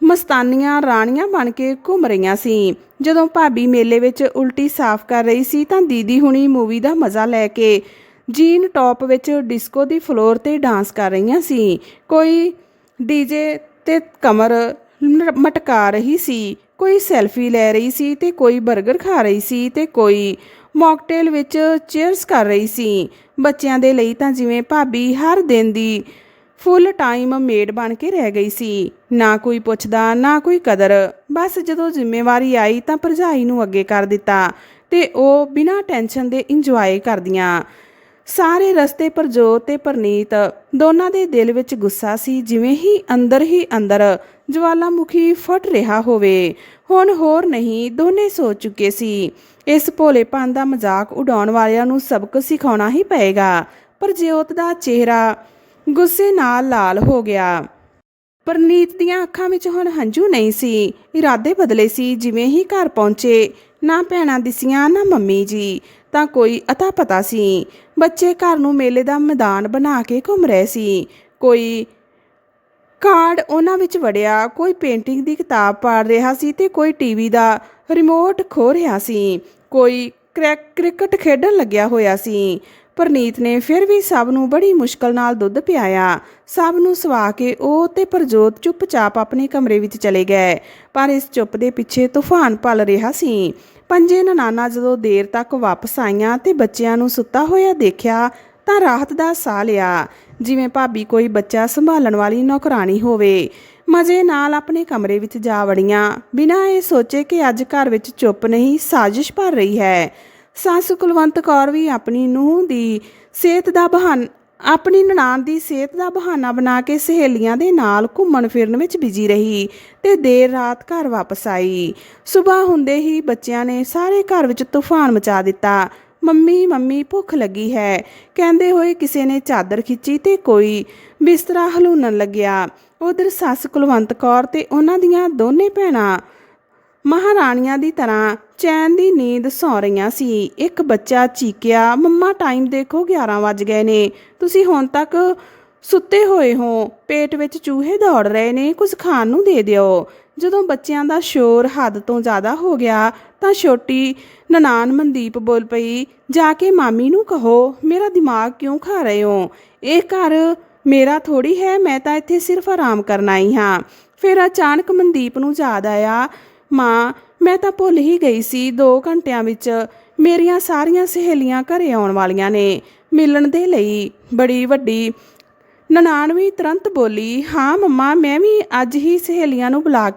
ਮਸਤਾਨੀਆਂ ਰਾਣੀਆਂ ਬਣ ਕੇ ਘੁੰਮ ਰਹੀਆਂ ਸੀ। ਜਦੋਂ ਭਾਬੀ ਮੇਲੇ ਵਿੱਚ ਉਲਟੀ ਸਾਫ਼ ਕਰ ਰਹੀ ਸੀ ਤਾਂ ਦੀਦੀ ਹੁਣੀ ਮੂਵੀ ਦਾ ਮਜ਼ਾ ਲੈ ਕੇ ਜੀਨ ਟੌਪ ਵਿੱਚ ਡਿਸਕੋ ਦੀ ਫਲੋਰ ਤੇ ਡਾਂਸ ਕਰ ਰਹੀਆਂ ਸੀ। ਕੋਈ ਡੀਜੇ ਤੇ ਕਮਰ ਮਟਕਾ ਰਹੀ ਸੀ, ਕੋਈ ਸੈਲਫੀ ਲੈ ਰਹੀ ਸੀ ਤੇ ਕੋਈ 버ਗਰ ਖਾ ਰਹੀ ਸੀ ਤੇ ਕੋਈ ਮੌਕਟੇਲ ਵਿੱਚ ਚੀਅਰਸ ਕਰ ਰਹੀ ਸੀ। ਬੱਚਿਆਂ ਦੇ ਲਈ ਤਾਂ ਜਿਵੇਂ ਭਾਬੀ ਹਰ ਦਿਨ ਦੀ ਫੁੱਲ ਟਾਈਮ ਮੇਡ ਬਣ ਕੇ ਰਹਿ ਗਈ ਸੀ। ਨਾ ਕੋਈ ਪੁੱਛਦਾ, ਨਾ ਕੋਈ ਕਦਰ। ਬਸ ਜਦੋਂ ਜ਼ਿੰਮੇਵਾਰੀ ਆਈ ਤਾਂ ਭਰਜਾਈ ਨੂੰ ਅੱਗੇ ਕਰ ਦਿੱਤਾ ਤੇ ਉਹ ਬਿਨਾਂ ਟੈਨਸ਼ਨ ਦੇ ਇੰਜੋਏ ਕਰਦੀਆਂ। ਸਾਰੇ ਰਸਤੇ ਪ੍ਰਜੋਤ ਤੇ ਪਰਨੀਤ ਦੋਨਾਂ ਦੇ ਦਿਲ ਵਿੱਚ ਗੁੱਸਾ ਸੀ, ਜਿਵੇਂ ਹੀ ਅੰਦਰ ਹੀ ਅੰਦਰ ਜਵਾਲਾਮੁਖੀ ਫਟ ਰਿਹਾ ਹੋਵੇ। ਹੁਣ ਹੋਰ ਨਹੀਂ, ਦੋਨੇ ਸੋਚ ਚੁੱਕੇ ਸੀ। ਇਸ ਭੋਲੇਪਨ ਦਾ ਮਜ਼ਾਕ ਉਡਾਉਣ ਵਾਲਿਆਂ ਨੂੰ ਸਬਕ ਸਿਖਾਉਣਾ ਹੀ ਪਏਗਾ। ਪ੍ਰਜੋਤ ਦਾ ਚਿਹਰਾ ਗੁੱਸੇ ਨਾਲ ਲਾਲ ਹੋ ਗਿਆ। ਪਰਨੀਤ ਦੀਆਂ ਅੱਖਾਂ ਵਿੱਚ ਹੁਣ ਹੰਝੂ ਨਹੀਂ ਸੀ। ਇਰਾਦੇ ਬਦਲੇ ਸੀ, ਜਿਵੇਂ ਹੀ ਘਰ ਪਹੁੰਚੇ। ਨਾ ਭੈਣਾਂ ਦਿਸੀਆਂ, ਨਾ ਮੰਮੀ ਜੀ, ਤਾਂ ਕੋਈ ਅਤਾ ਪਤਾ ਸੀ। ਬੱਚੇ ਘਰ ਨੂੰ ਮੇਲੇ ਦਾ ਮੈਦਾਨ ਬਣਾ ਕੇ ਘੁੰਮ ਰਹੇ ਸੀ। ਕੋਈ ਕਾਰਡ ਉਹਨਾਂ ਵਿੱਚ ਵੜਿਆ, ਕੋਈ ਪੇਂਟਿੰਗ ਦੀ ਕਿਤਾਬ ਪੜ੍ਹ ਰਿਹਾ ਸੀ ਤੇ ਕੋਈ ਟੀਵੀ ਦਾ ਰਿਮੋਟ ਖੋ ਰਿਹਾ ਸੀ। ਕੋਈ ਕ੍ਰਿਕ ਕ੍ਰਿਕਟ ਖੇਡਣ ਲੱਗਿਆ ਹੋਇਆ ਸੀ। ਪਰਨੀਤ ਨੇ ਫਿਰ ਵੀ ਸਭ ਨੂੰ ਬੜੀ ਮੁਸ਼ਕਲ ਨਾਲ ਦੁੱਧ ਪਿਆਇਆ। ਸਭ ਨੂੰ ਸਵਾ ਕੇ ਉਹ ਤੇ ਪ੍ਰਜੋਤ ਚੁੱਪਚਾਪ ਆਪਣੇ ਕਮਰੇ ਵਿੱਚ ਚਲੇ ਗਏ, ਪਰ ਇਸ ਚੁੱਪ ਦੇ ਪਿੱਛੇ ਤੂਫਾਨ ਪਲ ਰਿਹਾ ਸੀ। ਪੰਜੇ ਨਨਾਨਾ ਜਦੋਂ ਦੇਰ ਤੱਕ ਵਾਪਸ ਆਈਆਂ ਤੇ ਬੱਚਿਆਂ ਨੂੰ ਸੁੱਤਾ ਹੋਇਆ ਦੇਖਿਆ ਤਾਂ ਰਾਹਤ ਦਾ ਸਾਹ ਲਿਆ। ਜਿਵੇਂ ਭਾਬੀ ਕੋਈ ਬੱਚਾ ਸੰਭਾਲਣ ਵਾਲੀ ਨੌਕਰਾਨੀ ਹੋਵੇ, ਮਜ਼ੇ ਨਾਲ ਆਪਣੇ ਕਮਰੇ ਵਿੱਚ ਜਾ ਵੜੀਆਂ। ਬਿਨਾਂ ਇਹ ਸੋਚੇ ਕਿ ਅੱਜ ਘਰ ਵਿੱਚ ਚੁੱਪ ਨਹੀਂ, ਸਾਜ਼ਿਸ਼ ਭਰ ਰਹੀ ਹੈ। ਸੱਸ ਕੁਲਵੰਤ ਕੌਰ ਵੀ ਆਪਣੀ ਨੂੰਹ ਦੀ ਸਿਹਤ ਦਾ ਬਹਾਨ, ਆਪਣੀ ਨਨਾਣ ਦੀ ਸਿਹਤ ਦਾ ਬਹਾਨਾ ਬਣਾ ਕੇ ਸਹੇਲੀਆਂ ਦੇ ਨਾਲ ਘੁੰਮਣ ਫਿਰਨ ਵਿੱਚ ਬਿਜ਼ੀ ਰਹੀ ਤੇ ਦੇਰ ਰਾਤ ਘਰ ਵਾਪਸ ਆਈ। ਸਵੇਰ ਹੁੰਦੇ ਹੀ ਬੱਚਿਆਂ ਨੇ ਸਾਰੇ ਘਰ ਵਿੱਚ ਤੂਫਾਨ ਮਚਾ ਦਿੱਤਾ। ਮੰਮੀ ਮੰਮੀ, ਭੁੱਖ ਲੱਗੀ ਹੈ। ਕਹਿੰਦੇ ਹੋਏ ਕਿਸੇ ਨੇ ਚਾਦਰ ਖਿੱਚੀ ਤੇ ਕੋਈ ਬਿਸਤਰਾ ਹਲੂਣਨ ਲੱਗਿਆ। ਉਧਰ ਸੱਸ ਕੁਲਵੰਤ ਕੌਰ ਤੇ ਉਹਨਾਂ ਦੀਆਂ ਦੋਨੇ ਭੈਣਾਂ ਮਹਾਰਾਣੀਆਂ ਦੀ ਤਰ੍ਹਾਂ ਚੈਨ ਦੀ ਨੀਂਦ ਸੌ ਰਹੀਆਂ ਸੀ। ਇੱਕ ਬੱਚਾ ਚੀਕਿਆ, ਮੰਮਾ, ਟਾਈਮ ਦੇਖੋ 11 ਵੱਜ ਗਏ ਨੇ। ਤੁਸੀਂ ਹੁਣ ਤੱਕ ਸੁੱਤੇ ਹੋਏ ਹੋ। ਪੇਟ ਵਿੱਚ ਚੂਹੇ ਦੌੜ ਰਹੇ ਨੇ, ਕੁਝ ਖਾਣ ਨੂੰ ਦੇ ਦਿਓ। ਜਦੋਂ ਬੱਚਿਆਂ ਦਾ ਸ਼ੋਰ ਹੱਦ ਤੋਂ ਜ਼ਿਆਦਾ ਹੋ ਗਿਆ, ਤਾਂ ਛੋਟੀ ਨਨਾਨ ਮਨਦੀਪ ਬੋਲ ਪਈ, ਜਾ ਕੇ ਮਾਮੀ ਨੂੰ ਕਹੋ, ਮੇਰਾ ਦਿਮਾਗ ਕਿਉਂ ਖਾ ਰਹੇ ਹੋ? ਇਹ ਘਰ ਮੇਰਾ ਥੋੜੀ ਹੈ, ਮੈਂ ਤਾਂ ਇੱਥੇ ਸਿਰਫ ਆਰਾਮ ਕਰਨ ਆਈ ਹਾਂ। ਫਿਰ ਅਚਾਨਕ ਮਨਦੀਪ ਨੂੰ ਯਾਦ ਆਇਆ, ਮਾਂ ਮੈਂ ਤਾਂ ਭੁੱਲ ਹੀ ਗਈ ਸੀ 2 ਘੰਟਿਆਂ ਵਿੱਚ ਮੇਰੀਆਂ ਸਾਰੀਆਂ ਸਹੇਲੀਆਂ ਘਰੇ ਆਉਣ ਵਾਲੀਆਂ ਨੇ ਮਿਲਣ ਦੇ ਲਈ। ਬੜੀ ਵੱਡੀ ਨਨਾਣ ਵੀ ਤੁਰੰਤ ਬੋਲੀ, ਹਾਂ ਮੰਮਾ, ਮੈਂ ਵੀ ਅੱਜ ਹੀ ਸਹੇਲੀਆਂ ਨੂੰ ਬੁਲਾ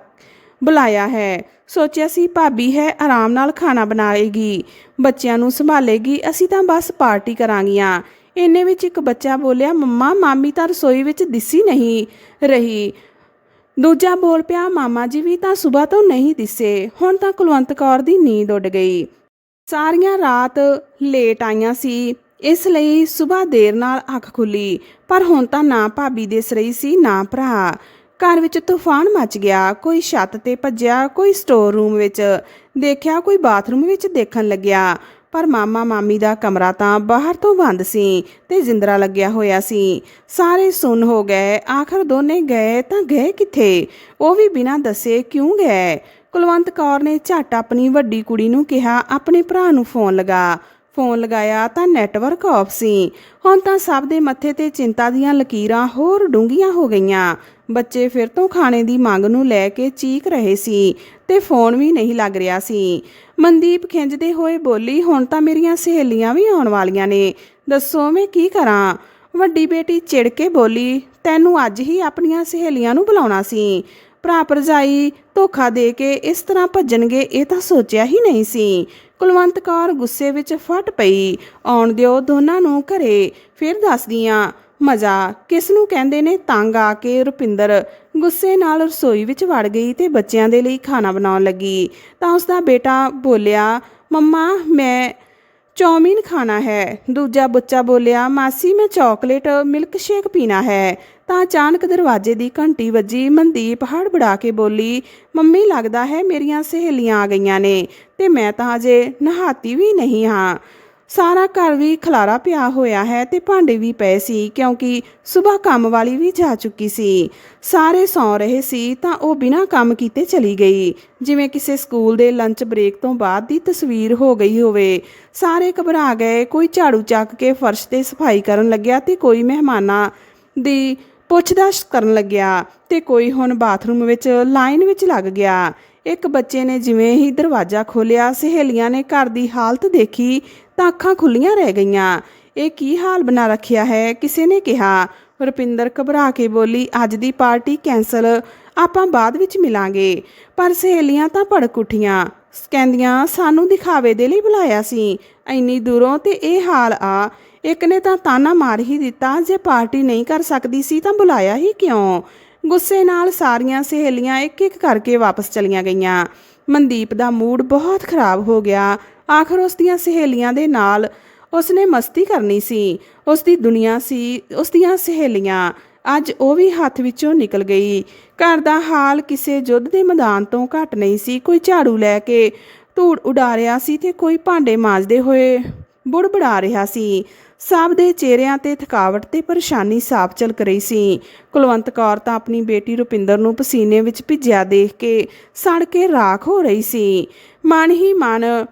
ਬੁਲਾਇਆ ਹੈ। ਸੋਚਿਆ ਸੀ ਭਾਬੀ ਹੈ, ਆਰਾਮ ਨਾਲ ਖਾਣਾ ਬਣਾਏਗੀ, ਬੱਚਿਆਂ ਨੂੰ ਸੰਭਾਲੇਗੀ, ਅਸੀਂ ਤਾਂ ਬਸ ਪਾਰਟੀ ਕਰਾਂਗੀਆਂ। ਇੰਨੇ ਵਿੱਚ ਇੱਕ ਬੱਚਾ ਬੋਲਿਆ, ਮੰਮਾ, ਮਾਮੀ ਤਾਂ ਰਸੋਈ ਵਿੱਚ ਦਿਸੀ ਨਹੀਂ ਰਹੀ। ਦੂਜਾ ਬੋਲ ਪਿਆ, ਮਾਮਾ ਜੀ ਵੀ ਤਾਂ ਸਵੇਰ ਤੋਂ ਨਹੀਂ ਦਿਸੇ, ਹੁਣ ਤਾਂ ਕੁਲਵੰਤ ਕੌਰ ਦੀ ਨੀਂਦ ਉੱਡ ਗਈ। ਸਾਰੀਆਂ ਰਾਤ ਲੇਟ ਆਈਆਂ ਸੀ, ਇਸ ਲਈ ਸਵੇਰ ਦੇਰ ਨਾਲ ਅੱਖ ਖੁੱਲੀ, ਪਰ ਹੁਣ ਤਾਂ ਨਾ ਭਾਬੀ ਦਿਸ ਰਹੀ ਸੀ, ਨਾ ਭਰਾ। ਘਰ ਵਿੱਚ ਤੂਫਾਨ ਮਚ ਗਿਆ, ਕੋਈ ਛੱਤ ਤੇ ਭੱਜਿਆ, ਕੋਈ ਸਟੋਰ ਰੂਮ ਵਿੱਚ ਦੇਖਿਆ, ਕੋਈ ਬਾਥਰੂਮ ਵਿੱਚ ਦੇਖਣ ਲੱਗਿਆ। ਪਰ ਮਾਮਾ ਮਾਮੀ ਦਾ ਕਮਰਾ ਤਾਂ ਬਾਹਰ ਤੋਂ ਬੰਦ ਸੀ ਤੇ ਜਿੰਦਰਾ ਲੱਗਿਆ ਹੋਇਆ ਸੀ। ਸਾਰੇ ਸੁੰਨ ਹੋ ਗਏ, ਆਖਰ ਦੋਨੇ ਗਏ ਤਾਂ ਗਏ ਕਿੱਥੇ? ਉਹ ਵੀ ਬਿਨਾਂ ਦੱਸੇ ਕਿਉਂ ਗਏ? ਕੁਲਵੰਤ ਕੌਰ ਨੇ ਝੱਟ ਆਪਣੀ ਵੱਡੀ ਕੁੜੀ ਨੂੰ ਕਿਹਾ, ਆਪਣੇ ਭਰਾ ਨੂੰ ਫੋਨ ਲਗਾ। ਫੋਨ ਲਗਾਇਆ ਤਾਂ ਨੈਟਵਰਕ ਆਫ ਸੀ। ਹੁਣ ਤਾਂ ਸਭ ਦੇ ਮੱਥੇ ਤੇ ਚਿੰਤਾ ਦੀਆਂ ਲਕੀਰਾਂ ਹੋਰ ਡੂੰਘੀਆਂ ਹੋ ਗਈਆਂ। ਬੱਚੇ ਫਿਰ ਤੋਂ ਖਾਣੇ ਦੀ ਮੰਗ ਨੂੰ ਲੈ ਕੇ ਚੀਕ ਰਹੇ ਸੀ ਤੇ ਫੋਨ ਵੀ ਨਹੀਂ ਲੱਗ ਰਿਹਾ ਸੀ। ਮਨਦੀਪ ਖਿੰਜਦੇ ਹੋਏ ਬੋਲੀ, ਹੁਣ ਤਾਂ ਮੇਰੀਆਂ ਸਹੇਲੀਆਂ ਵੀ ਆਉਣ ਵਾਲੀਆਂ ਨੇ। ਦੱਸੋ ਮੈਂ ਕੀ ਕਰਾਂ? ਵੱਡੀ ਬੇਟੀ ਚਿੜ ਕੇ ਬੋਲੀ, ਤੈਨੂੰ ਅੱਜ ਹੀ ਆਪਣੀਆਂ ਸਹੇਲੀਆਂ ਨੂੰ ਬੁਲਾਉਣਾ ਸੀ। ਭਰਾ ਭਰਜਾਈ ਧੋਖਾ ਦੇ ਕੇ ਇਸ ਤਰ੍ਹਾਂ ਭੱਜਣਗੇ, ਇਹ ਤਾਂ ਸੋਚਿਆ ਹੀ ਨਹੀਂ ਸੀ। ਕੁਲਵੰਤ ਕੌਰ ਗੁੱਸੇ ਵਿੱਚ ਫਟ ਪਈ। ਆਉਣ ਦਿਓ ਦੋਨਾਂ ਨੂੰ ਘਰੇ, ਫਿਰ ਦੱਸਦੀਆਂ ਮਜ਼ਾ, ਕਿਸ ਨੂੰ ਕਹਿੰਦੇ ਨੇ ਤੰਗ ਆ ਕੇ ਰੁਪਿੰਦਰ। ਗੁੱਸੇ ਨਾਲ ਰਸੋਈ ਵਿੱਚ ਵੜ ਗਈ ਤੇ ਬੱਚਿਆਂ ਦੇ ਲਈ ਖਾਣਾ ਬਣਾਉਣ ਲੱਗੀ। ਤਾਂ ਉਸ ਦਾ ਬੇਟਾ ਬੋਲਿਆ, ਮੰਮਾ, ਮੈਂ ਚੌਮੀਨ ਖਾਣਾ ਹੈ। ਦੂਜਾ ਬੱਚਾ ਬੋਲਿਆ, ਮਾਸੀ, ਮੈਂ ਚਾਕਲੇਟ ਮਿਲਕ ਸ਼ੇਕ ਪੀਣਾ ਹੈ। ਤਾਂ ਅਚਾਨਕ ਦਰਵਾਜ਼ੇ ਦੀ ਘੰਟੀ ਵੱਜੀ, ਮਨਦੀਪ ਹੜਬੜਾ ਕੇ ਬੋਲੀ, ਮੰਮੀ, ਲੱਗਦਾ ਹੈ ਮੇਰੀਆਂ ਸਹੇਲੀਆਂ ਆ ਗਈਆਂ ਨੇ ਤੇ ਮੈਂ ਤਾਂ ਅਜੇ ਨਹਾਤੀ ਵੀ ਨਹੀਂ ਹਾਂ। ਸਾਰਾ ਘਰ ਵੀ ਖਲਾਰਾ ਪਿਆ ਹੋਇਆ ਹੈ ਤੇ ਭਾਂਡੇ ਵੀ ਪਏ ਸੀ, ਕਿਉਂਕਿ ਸਵੇਰ ਕੰਮ ਵਾਲੀ ਵੀ ਜਾ ਚੁੱਕੀ ਸੀ। ਸਾਰੇ ਸੌਂ ਰਹੇ ਸੀ ਤਾਂ ਉਹ ਬਿਨਾਂ ਕੰਮ ਕੀਤੇ ਚਲੀ ਗਈ। ਜਿਵੇਂ ਕਿਸੇ ਸਕੂਲ ਦੇ ਲੰਚ ਬ੍ਰੇਕ ਤੋਂ ਬਾਅਦ ਦੀ ਤਸਵੀਰ ਹੋ ਗਈ ਹੋਵੇ। ਸਾਰੇ ਘਬਰਾ ਗਏ, ਕੋਈ ਝਾੜੂ ਚੱਕ ਕੇ ਫਰਸ਼ ਤੇ ਸਫ਼ਾਈ ਕਰਨ ਲੱਗਿਆ ਤੇ ਕੋਈ ਮਹਿਮਾਨਾਂ ਦੀ ਪੁੱਛਦਾਛ ਕਰਨ ਲੱਗਿਆ ਤੇ ਕੋਈ ਹੁਣ ਬਾਥਰੂਮ ਵਿੱਚ ਲਾਈਨ ਵਿੱਚ ਲੱਗ ਗਿਆ। ਇੱਕ ਬੱਚੇ ਨੇ ਜਿਵੇਂ ਹੀ ਦਰਵਾਜ਼ਾ ਖੋਲ੍ਹਿਆ, ਸਹੇਲੀਆਂ ਨੇ ਘਰ ਦੀ ਹਾਲਤ ਦੇਖੀ ਤਾਂ ਅੱਖਾਂ ਖੁੱਲੀਆਂ ਰਹਿ ਗਈਆਂ। ਇਹ ਕੀ ਹਾਲ ਬਣਾ ਰੱਖਿਆ ਹੈ? ਕਿਸੇ ਨੇ ਕਿਹਾ। ਰੁਪਿੰਦਰ ਘਬਰਾ ਕੇ ਬੋਲੀ, ਅੱਜ ਦੀ ਪਾਰਟੀ ਕੈਂਸਲ, ਆਪਾਂ ਬਾਅਦ ਵਿੱਚ ਮਿਲਾਂਗੇ। ਪਰ ਸਹੇਲੀਆਂ ਤਾਂ ਭੜਕ ਉਠੀਆਂ। ਕਹਿੰਦੀਆਂ, ਸਾਨੂੰ ਦਿਖਾਵੇ ਦੇ ਲਈ ਬੁਲਾਇਆ ਸੀ। ਇੰਨੀ ਦੂਰੋਂ ਤੇ ਇਹ ਹਾਲ ਆ। ਇੱਕ ਨੇ ਤਾਂ ਤਾਨਾ ਮਾਰ ਹੀ ਦਿੱਤਾ, ਜੇ ਪਾਰਟੀ ਨਹੀਂ ਕਰ ਸਕਦੀ ਸੀ ਤਾਂ ਬੁਲਾਇਆ ਹੀ ਕਿਉਂ? ਗੁੱਸੇ ਨਾਲ ਸਾਰੀਆਂ ਸਹੇਲੀਆਂ ਇੱਕ ਇੱਕ ਕਰਕੇ ਵਾਪਸ ਚਲੀਆਂ ਗਈਆਂ। ਮਨਦੀਪ ਦਾ ਮੂਡ ਬਹੁਤ ਖਰਾਬ ਹੋ ਗਿਆ। ਆਖਰ ਉਸ ਦੀਆਂ ਸਹੇਲੀਆਂ ਦੇ ਨਾਲ ਉਸਨੇ ਮਸਤੀ ਕਰਨੀ ਸੀ। ਉਸ ਦੀ ਦੁਨੀਆ ਸੀ, ਉਸ ਦੀਆਂ ਸਹੇਲੀਆਂ। ਅੱਜ ਉਹ ਵੀ ਹੱਥ ਵਿੱਚੋਂ ਨਿਕਲ ਗਈ। ਘਰ ਦਾ ਹਾਲ ਕਿਸੇ ਯੁੱਧ ਦੇ ਮੈਦਾਨ ਤੋਂ ਘੱਟ ਨਹੀਂ ਸੀ। ਕੋਈ ਝਾੜੂ ਲੈ ਕੇ ਧੂੜ ਉਡਾ ਰਿਹਾ ਸੀ ਤੇ ਕੋਈ ਭਾਂਡੇ ਮਾਂਜਦੇ ਹੋਏ ਬੁੜਬੜਾ ਰਿਹਾ ਸੀ। ਸਭ ਦੇ ਚਿਹਰਿਆਂ ਤੇ ਥਕਾਵਟ ਤੇ ਪਰੇਸ਼ਾਨੀ ਸਾਫ਼ ਝਲਕ ਰਹੀ ਸੀ। ਕੁਲਵੰਤ ਕੌਰ ਤਾਂ ਆਪਣੀ ਬੇਟੀ ਰੁਪਿੰਦਰ ਨੂੰ ਪਸੀਨੇ ਵਿੱਚ ਭਿੱਜਿਆ ਦੇਖ ਕੇ ਸੜ ਕੇ ਰਾਖ ਹੋ ਰਹੀ ਸੀ। ਮਨ ਹੀ ਮਨ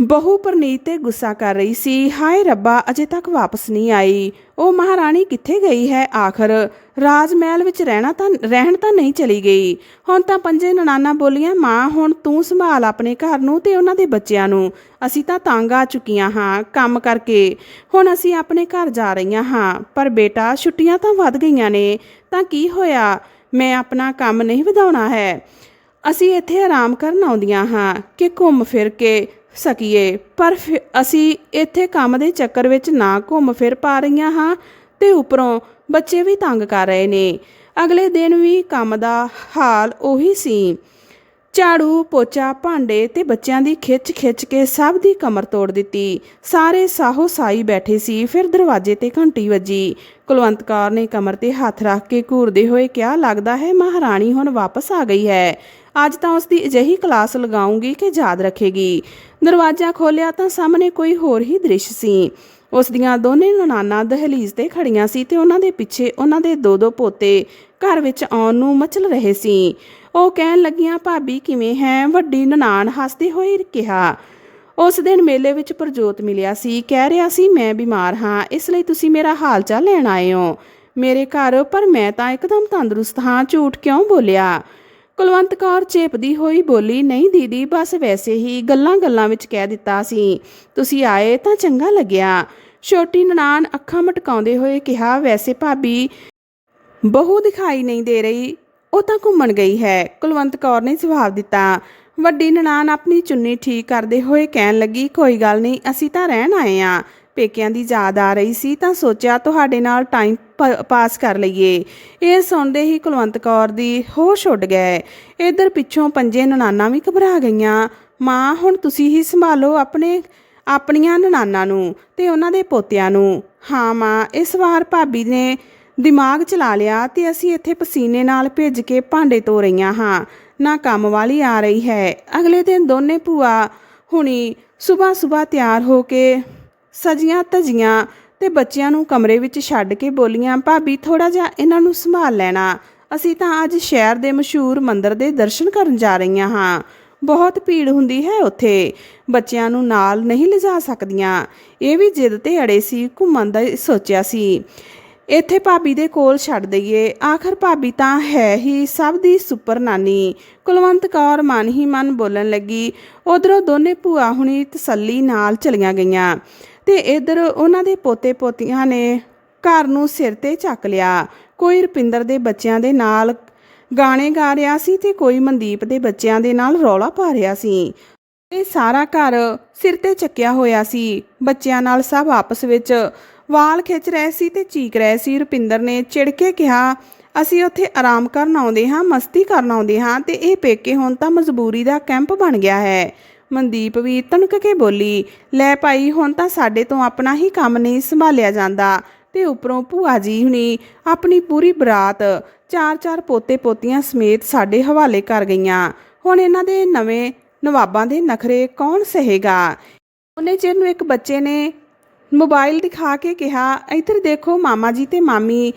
ਬਹੁ ਪਰਨੀਤ ਤੇ ਗੁੱਸਾ ਕਰ ਰਹੀ ਸੀ। ਹਾਏ ਰੱਬਾ, ਅਜੇ ਤੱਕ ਵਾਪਸ ਨਹੀਂ ਆਈ। ਉਹ ਮਹਾਰਾਣੀ ਕਿੱਥੇ ਗਈ ਹੈ ਆਖਰ? ਰਾਜ ਮਹਿਲ ਵਿੱਚ ਰਹਿਣਾ ਤਾਂ, ਰਹਿਣ ਤਾਂ ਨਹੀਂ ਚਲੀ ਗਈ। ਹੁਣ ਤਾਂ ਪੰਜੇ ਨਨਾਨਾ ਬੋਲੀਆਂ, ਮਾਂ, ਹੁਣ ਤੂੰ ਸੰਭਾਲ ਆਪਣੇ ਘਰ ਨੂੰ ਤੇ ਉਹਨਾਂ ਦੇ ਬੱਚਿਆਂ ਨੂੰ। ਅਸੀਂ ਤਾਂ ਤੰਗ ਆ ਚੁੱਕੀਆਂ ਹਾਂ ਕੰਮ ਕਰਕੇ। ਹੁਣ ਅਸੀਂ ਆਪਣੇ ਘਰ ਜਾ ਰਹੀਆਂ ਹਾਂ, ਪਰ ਬੇਟਾ, ਛੁੱਟੀਆਂ ਤਾਂ ਵੱਧ ਗਈਆਂ ਨੇ। ਤਾਂ ਕੀ ਹੋਇਆ? ਮੈਂ ਆਪਣਾ ਕੰਮ ਨਹੀਂ ਵਧਾਉਣਾ ਹੈ। ਅਸੀਂ ਇੱਥੇ ਆਰਾਮ ਕਰਨ ਆਉਂਦੀਆਂ ਹਾਂ, ਕਿ ਘੁੰਮ ਫਿਰ ਕੇ ਸਕੀਏ। ਪਰ ਫਿਰ ਅਸੀਂ ਇੱਥੇ ਕੰਮ ਦੇ ਚੱਕਰ ਵਿੱਚ ਨਾ ਘੁੰਮ ਫਿਰ ਪਾ ਰਹੀਆਂ ਹਾਂ ਤੇ ਉੱਪਰੋਂ ਬੱਚੇ ਵੀ ਤੰਗ ਕਰ ਰਹੇ ਨੇ। ਅਗਲੇ ਦਿਨ ਵੀ ਕੰਮ ਦਾ ਹਾਲ ਉਹੀ ਸੀ। ਝਾੜੂ, ਪੋਚਾ, ਭਾਂਡੇ ਤੇ ਬੱਚਿਆਂ ਦੀ ਖਿੱਚ ਖਿੱਚ ਕੇ ਸਭ ਦੀ ਕਮਰ ਤੋੜ ਦਿੱਤੀ। ਸਾਰੇ ਸਾਹੋ ਸਾਈ ਬੈਠੇ ਸੀ। ਫਿਰ ਦਰਵਾਜ਼ੇ ਤੇ ਘੰਟੀ ਵੱਜੀ। ਕੁਲਵੰਤ ਕੌਰ ਨੇ ਕਮਰ ਤੇ ਹੱਥ ਰੱਖ ਕੇ ਘੂਰਦੇ ਹੋਏ ਕਿਹਾ, ਲੱਗਦਾ ਹੈ ਮਹਾਰਾਣੀ ਹੁਣ ਵਾਪਸ ਆ ਗਈ ਹੈ। ਅੱਜ ਤਾਂ ਉਸ ਦੀ ਅਜਿਹੀ ਕਲਾਸ ਲਗਾਉਂਗੀ ਕਿ ਯਾਦ ਰੱਖੇਗੀ। ਦਰਵਾਜ਼ਾ ਖੋਲ੍ਹਿਆ ਤਾਂ ਸਾਹਮਣੇ ਕੋਈ ਹੋਰ ਹੀ ਦ੍ਰਿਸ਼ ਸੀ। ਉਸ ਦੀਆਂ ਦੋਨੇ ਨਨਾਨਾ ਦਹਲੀਜ਼ ਤੇ ਖੜੀਆਂ ਸੀ ਤੇ ਉਹਨਾਂ ਦੇ ਪਿੱਛੇ ਉਹਨਾਂ ਦੇ ਦੋ ਦੋ ਪੋਤੇ ਘਰ ਵਿੱਚ ਆਉਣ ਨੂੰ ਮਚਲ ਰਹੇ ਸੀ। ਉਹ ਕਹਿਣ ਲੱਗੀਆਂ, ਭਾਬੀ, ਕਿਵੇਂ ਹੈ? ਵੱਡੀ ਨਨਾਣ ਹੱਸਦੇ ਹੋਏ ਕਿਹਾ। ਉਸ ਦਿਨ ਮੇਲੇ ਵਿੱਚ ਪ੍ਰਜੋਤ ਮਿਲਿਆ ਸੀ। ਕਹਿ ਰਿਹਾ ਸੀ, ਮੈਂ ਬਿਮਾਰ ਹਾਂ, ਇਸ ਲਈ ਤੁਸੀਂ ਮੇਰਾ ਹਾਲ ਚਾਲ ਲੈਣ ਆਏ ਹੋ। ਮੇਰੇ ਘਰ, ਪਰ ਮੈਂ ਤਾਂ ਇੱਕਦਮ ਤੰਦਰੁਸਤ ਹਾਂ। ਝੂਠ ਕਿਉਂ ਬੋਲਿਆ? ਕੁਲਵੰਤ ਕੌਰ ਚੇਪਦੀ ਹੋਈ ਬੋਲੀ, ਨਹੀਂ ਦੀਦੀ, ਬਸ ਵੈਸੇ ਹੀ ਗੱਲਾਂ-ਗੱਲਾਂ ਵਿੱਚ ਕਹਿ ਦਿੱਤਾ ਸੀ। ਤੁਸੀਂ ਆਏ ਤਾਂ ਚੰਗਾ ਲੱਗਿਆ। ਛੋਟੀ ਨਨਾਣ ਅੱਖਾਂ ਮਟਕਾਉਂਦੇ ਹੋਏ ਕਿਹਾ, ਵੈਸੇ ਭਾਬੀ, ਬਹੂ ਦਿਖਾਈ ਨਹੀਂ ਦੇ ਰਹੀ। ਉਹ ਤਾਂ ਘੁੰਮਣ ਗਈ ਹੈ। ਕੁਲਵੰਤ ਕੌਰ ਨੇ ਜਵਾਬ ਦਿੱਤਾ, ਵੱਡੀ ਨਨਾਣ ਆਪਣੀ ਚੁੰਨੀ ਠੀਕ ਕਰਦੇ ਹੋਏ ਕਹਿਣ ਲੱਗੀ, ਕੋਈ ਗੱਲ ਨਹੀਂ, ਅਸੀਂ ਤਾਂ ਰਹਿਣ ਆਏ ਆ। ਪੇਕਿਆਂ ਦੀ ਯਾਦ ਆ ਰਹੀ ਸੀ ਤਾਂ ਸੋਚਿਆ ਤੁਹਾਡੇ ਨਾਲ ਟਾਈਮ ਪ- ਪਾਸ ਕਰ ਲਈਏ। ਇਹ ਸੁਣਦੇ ਹੀ ਕੁਲਵੰਤ ਕੌਰ ਦੀ ਹੋਸ਼ ਉੱਡ ਗਏ। ਇਧਰ ਪਿੱਛੋਂ ਪੰਜੇ ਨਨਾਨਾ ਵੀ ਘਬਰਾ ਗਈਆਂ। ਮਾਂ, ਹੁਣ ਤੁਸੀਂ ਹੀ ਸੰਭਾਲੋ ਆਪਣੇ, ਆਪਣੀਆਂ ਨਨਾਨਾ ਨੂੰ ਤੇ ਉਹਨਾਂ ਦੇ ਪੋਤਿਆਂ ਨੂੰ। ਹਾਂ ਮਾਂ, ਇਸ ਵਾਰ ਭਾਬੀ ਨੇ ਦਿਮਾਗ ਚਲਾ ਲਿਆ ਤੇ ਅਸੀਂ ਇੱਥੇ ਪਸੀਨੇ ਨਾਲ ਭਿੱਜ ਕੇ ਭਾਂਡੇ ਧੋ ਰਹੀਆਂ ਹਾਂ। ਨਾ ਕੰਮ ਵਾਲੀ ਆ ਰਹੀ ਹੈ। ਅਗਲੇ ਦਿਨ ਦੋਨੇ ਭੂਆ ਹੁਣੀ ਸਵੇਰ ਸਵੇਰ ਤਿਆਰ ਹੋ ਕੇ ਸਜੀਆਂ ਧਜੀਆਂ ਤੇ ਬੱਚਿਆਂ ਨੂੰ ਕਮਰੇ ਵਿੱਚ ਛੱਡ ਕੇ ਬੋਲੀਆਂ, ਭਾਬੀ ਥੋੜਾ ਜਿਹਾ ਇਹਨਾਂ ਨੂੰ ਸੰਭਾਲ ਲੈਣਾ। ਅਸੀਂ ਤਾਂ ਅੱਜ ਸ਼ਹਿਰ ਦੇ ਮਸ਼ਹੂਰ ਮੰਦਿਰ ਦੇ ਦਰਸ਼ਨ ਕਰਨ ਜਾ ਰਹੀਆਂ ਹਾਂ। ਬਹੁਤ ਭੀੜ ਹੁੰਦੀ ਹੈ ਉੱਥੇ। ਬੱਚਿਆਂ ਨੂੰ ਨਾਲ ਨਹੀਂ ਲਿਜਾ ਸਕਦੀਆਂ। ਇਹ ਵੀ ਜਿੱਦ ਤੇ ਅੜੇ ਸੀ, ਘੁੰਮਣ ਦਾ ਸੋਚਿਆ ਸੀ। ਇੱਥੇ ਭਾਬੀ ਦੇ ਕੋਲ ਛੱਡ ਦਈਏ। ਆਖਰ ਭਾਬੀ ਤਾਂ ਹੈ ਹੀ ਸਭ ਦੀ ਸੁਪਰ ਨਾਨੀ। ਕੁਲਵੰਤ ਕੌਰ ਮਨ ਹੀ ਮਨ ਬੋਲਣ ਲੱਗੀ। ਉਧਰੋਂ ਦੋਨੇ ਭੂਆ ਹੁਣੀ ਤਸੱਲੀ ਨਾਲ ਚਲੀਆਂ ਗਈਆਂ। ਤੇ ਇਧਰ ਉਹਨਾਂ ਦੇ ਪੋਤੇ ਪੋਤੀਆਂ ਨੇ ਘਰ ਨੂੰ ਸਿਰ ਤੇ ਚੱਕ ਲਿਆ। ਕੋਈ ਰੁਪਿੰਦਰ ਦੇ ਬੱਚਿਆਂ ਦੇ ਨਾਲ ਗਾਣੇ ਗਾ ਰਿਹਾ ਸੀ ਤੇ ਕੋਈ ਮਨਦੀਪ ਦੇ ਬੱਚਿਆਂ ਦੇ ਨਾਲ ਰੌਲਾ ਪਾ ਰਿਹਾ ਸੀ। ਇਹ ਸਾਰਾ ਘਰ ਸਿਰ ਤੇ ਚੱਕਿਆ ਹੋਇਆ ਸੀ। ਬੱਚਿਆਂ ਨਾਲ ਸਭ ਆਪਸ ਵਿੱਚ ਵਾਲ ਖਿੱਚ ਰਹੇ ਸੀ ਤੇ ਚੀਕ ਰਹੇ ਸੀ। ਰੁਪਿੰਦਰ ਨੇ ਚਿੜ ਕੇ ਕਿਹਾ, ਅਸੀਂ ਉੱਥੇ ਆਰਾਮ ਕਰਨ ਆਉਂਦੇ ਹਾਂ, ਮਸਤੀ ਕਰਨ ਆਉਂਦੇ ਹਾਂ ਤੇ ਇਹ ਪੇਕੇ ਹੁਣ ਤਾਂ ਮਜਬੂਰੀ ਦਾ ਕੈਂਪ ਬਣ ਗਿਆ ਹੈ। ਮਨਦੀਪ ਵੀ ਤਣਕ ਕੇ ਬੋਲੀ, ਲੈ ਭਾਈ, ਹੁਣ ਤਾਂ ਸਾਡੇ ਤੋਂ ਆਪਣਾ ਹੀ ਕੰਮ ਨਹੀਂ ਸੰਭਾਲਿਆ ਜਾਂਦਾ। ਤੇ ਉੱਪਰੋਂ ਭੂਆ ਜੀ ਹੁਣੀ ਆਪਣੀ ਪੂਰੀ ਬਰਾਤ ਚਾਰ ਚਾਰ ਪੋਤੇ ਪੋਤੀਆਂ ਸਮੇਤ ਸਾਡੇ ਹਵਾਲੇ ਕਰ ਗਈਆਂ। ਹੁਣ ਇਹਨਾਂ ਦੇ ਨਵੇਂ ਨਵਾਬਾਂ ਦੇ ਨਖਰੇ ਕੌਣ ਸਹੇਗਾ? ਉਹਨੇ ਚਿਰ ਨੂੰ ਇੱਕ ਬੱਚੇ ਨੇ ਮੋਬਾਈਲ ਦਿਖਾ ਕੇ ਕਿਹਾ, ਇੱਧਰ ਦੇਖੋ ਮਾਮਾ ਜੀ ਤੇ ਮਾਮੀ।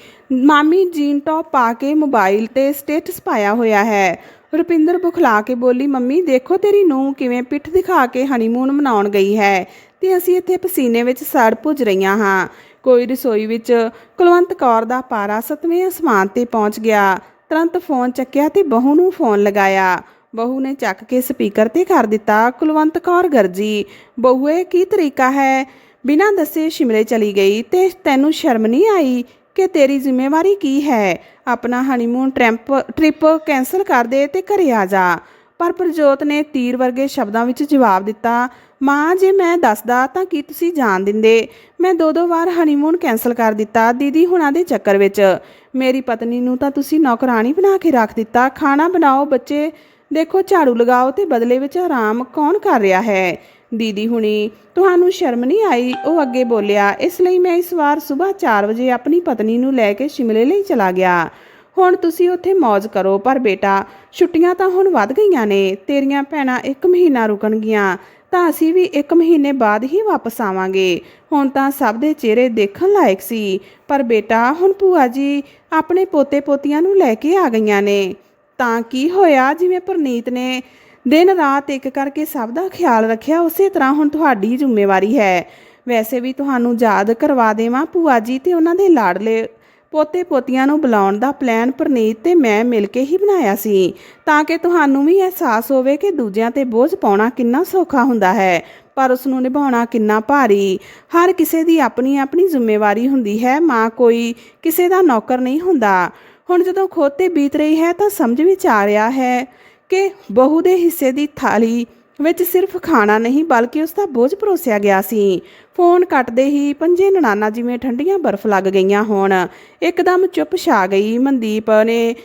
ਮਾਮੀ ਜੀਨ ਟੌਪ ਪਾ ਕੇ ਮੋਬਾਈਲ ਤੇ ਸਟੇਟਸ ਪਾਇਆ ਹੋਇਆ ਹੈ। ਰੁਪਿੰਦਰ ਬੁਖਲਾ ਕੇ ਬੋਲੀ, ਮੰਮੀ, ਦੇਖੋ ਤੇਰੀ ਨੂੰਹ ਕਿਵੇਂ ਪਿੱਠ ਦਿਖਾ ਕੇ ਹਨੀਮੂਨ ਮਨਾਉਣ ਗਈ ਹੈ ਤੇ ਅਸੀਂ ਇੱਥੇ ਪਸੀਨੇ ਵਿੱਚ ਸੜ ਭੁੱਜ ਰਹੀਆਂ ਹਾਂ। ਕੋਈ ਰਸੋਈ ਵਿੱਚ ਕੁਲਵੰਤ ਕੌਰ ਦਾ ਪਾਰਾ ਸਤਵੇਂ ਅਸਮਾਨ ਤੇ ਪਹੁੰਚ ਗਿਆ। ਤੁਰੰਤ ਫੋਨ ਚੱਕਿਆ ਤੇ ਬਹੂ ਨੂੰ ਫੋਨ ਲਗਾਇਆ। ਬਹੂ ਨੇ ਚੱਕ ਕੇ ਸਪੀਕਰ ਤੇ ਕਰ ਦਿੱਤਾ ਕੁਲਵੰਤ ਕੌਰ ਗਰਜੀ। ਬਹੂ ਇਹ ਕੀ ਤਰੀਕਾ ਹੈ? ਬਿਨਾਂ ਦੱਸੇ ਸ਼ਿਮਲੇ ਚਲੀ ਗਈ ਤੇ ਤੈਨੂੰ ਸ਼ਰਮ ਨਹੀਂ ਆਈ ਕਿ ਤੇਰੀ ਜ਼ਿੰਮੇਵਾਰੀ ਕੀ ਹੈ? ਆਪਣਾ ਹਨੀਮੂਨ ਟ੍ਰੈਂਪ ਟ੍ਰਿਪ ਕੈਨਸਲ ਕਰ ਦੇ ਤੇ ਘਰੇ ਆ ਜਾ। ਪਰ ਪ੍ਰਜੋਤ ਨੇ ਤੀਰ ਵਰਗੇ ਸ਼ਬਦਾਂ ਵਿੱਚ ਜਵਾਬ ਦਿੱਤਾ, ਮਾਂ, ਜੇ ਮੈਂ ਦੱਸਦਾ ਤਾਂ ਕੀ ਤੁਸੀਂ ਜਾਣ ਦਿੰਦੇ? ਮੈਂ ਦੋ ਦੋ ਵਾਰ ਹਨੀਮੂਨ ਕੈਨਸਲ ਕਰ ਦਿੱਤਾ ਦੀਦੀ ਹੁਣਾਂ ਦੇ ਚੱਕਰ ਵਿੱਚ। ਮੇਰੀ ਪਤਨੀ ਨੂੰ ਤਾਂ ਤੁਸੀਂ ਨੌਕਰਾਨੀ ਬਣਾ ਕੇ ਰੱਖ ਦਿੱਤਾ। ਖਾਣਾ ਬਣਾਓ ਬੱਚੇ, ਦੇਖੋ ਝਾੜੂ ਲਗਾਓ ਤੇ ਬਦਲੇ ਵਿੱਚ ਆਰਾਮ ਕੌਣ ਕਰ ਰਿਹਾ ਹੈ? ਦੀਦੀ ਹੁਣੀ, ਤੁਹਾਨੂੰ ਸ਼ਰਮ ਨਹੀਂ ਆਈ? ਉਹ ਅੱਗੇ ਬੋਲਿਆ, ਇਸ ਲਈ ਮੈਂ ਇਸ ਵਾਰ ਸਵੇਰ 4 ਵਜੇ ਆਪਣੀ ਪਤਨੀ ਨੂੰ ਲੈ ਕੇ ਸ਼ਿਮਲੇ ਲਈ ਚਲਾ ਗਿਆ। ਹੁਣ ਤੁਸੀਂ ਉੱਥੇ ਮौज ਕਰੋ, ਪਰ ਬੇਟਾ, ਛੁੱਟੀਆਂ ਤਾਂ ਹੁਣ ਵੱਧ ਗਈਆਂ ਨੇ, ਤੇਰੀਆਂ ਭੈਣਾਂ ਇੱਕ ਮਹੀਨਾ ਰੁਕਣਗੀਆਂ, ਤਾਂ ਅਸੀਂ ਵੀ ਇੱਕ ਮਹੀਨੇ ਬਾਅਦ ਹੀ ਵਾਪਸ ਆਵਾਂਗੇ। ਹੁਣ ਤਾਂ ਸਭ ਦੇ ਚਿਹਰੇ ਦੇਖਣ ਲਾਇਕ ਸੀ, ਪਰ ਬੇਟਾ, ਹੁਣ ਭੂਆ ਜੀ ਆਪਣੇ ਪੋਤੇ ਪੋਤੀਆਂ ਨੂੰ ਲੈ ਕੇ ਆ ਗਈਆਂ ਨੇ। ਤਾਂ ਕੀ ਹੋਇਆ? ਜਿਵੇਂ ਪ੍ਰਨੀਤ ਨੇ ਦਿਨ ਰਾਤ ਇੱਕ ਕਰਕੇ ਸਭ ਦਾ ਖਿਆਲ ਰੱਖਿਆ, ਉਸੇ ਤਰ੍ਹਾਂ ਹੁਣ ਤੁਹਾਡੀ ਜ਼ਿੰਮੇਵਾਰੀ ਹੈ। ਵੈਸੇ ਵੀ ਤੁਹਾਨੂੰ ਯਾਦ ਕਰਵਾ ਦੇਵਾਂ ਭੂਆ ਜੀ ਤੇ ਉਹਨਾਂ ਦੇ ਲਾੜਲੇ ਪੋਤੇ ਪੋਤੀਆਂ ਨੂੰ ਬੁਲਾਉਣ ਦਾ ਪਲਾਨ ਪ੍ਰਨੀਤ ਤੇ ਮੈਂ ਮਿਲ ਕੇ ਹੀ ਬਣਾਇਆ ਸੀ। ਤਾਂ ਕਿ ਤੁਹਾਨੂੰ ਵੀ ਅਹਿਸਾਸ ਹੋਵੇ ਕਿ ਦੂਜਿਆਂ ਤੇ ਬੋਝ ਪਾਉਣਾ ਕਿੰਨਾ ਸੌਖਾ ਹੁੰਦਾ ਹੈ, ਪਰ ਉਸ ਨੂੰ ਨਿਭਾਉਣਾ ਕਿੰਨਾ ਭਾਰੀ। ਹਰ ਕਿਸੇ ਦੀ ਆਪਣੀ ਆਪਣੀ ਜ਼ਿੰਮੇਵਾਰੀ ਹੁੰਦੀ ਹੈ, ਮਾਂ ਕੋਈ ਕਿਸੇ ਦਾ ਨੌਕਰ ਨਹੀਂ ਹੁੰਦਾ। ਹੁਣ ਜਦੋਂ ਖੁਦ ਤੇ ਬੀਤ ਰਹੀ ਹੈ ਤਾਂ ਸਮਝ ਵਿੱਚ ਆ ਰਿਹਾ ਹੈ ਕਿ ਬਹੂ ਦੇ ਹਿੱਸੇ ਦੀ ਥਾਲੀ ਵਿੱਚ ਸਿਰਫ ਖਾਣਾ ਨਹੀਂ, ਬਲਕਿ ਉਸ ਦਾ ਬੋਝ ਪਰੋਸਿਆ ਗਿਆ ਸੀ। ਫੋਨ ਕੱਟਦੇ ਹੀ ਪੰਜੇ ਨਨਾਨਾ ਜਿਵੇਂ ਠੰਡੀਆਂ ਬਰਫ਼ ਲੱਗ ਗਈਆਂ ਹੋਣ। ਇੱਕਦਮ ਚੁੱਪ ਛਾ ਗਈ। ਮਨਦੀਪ ਨੇ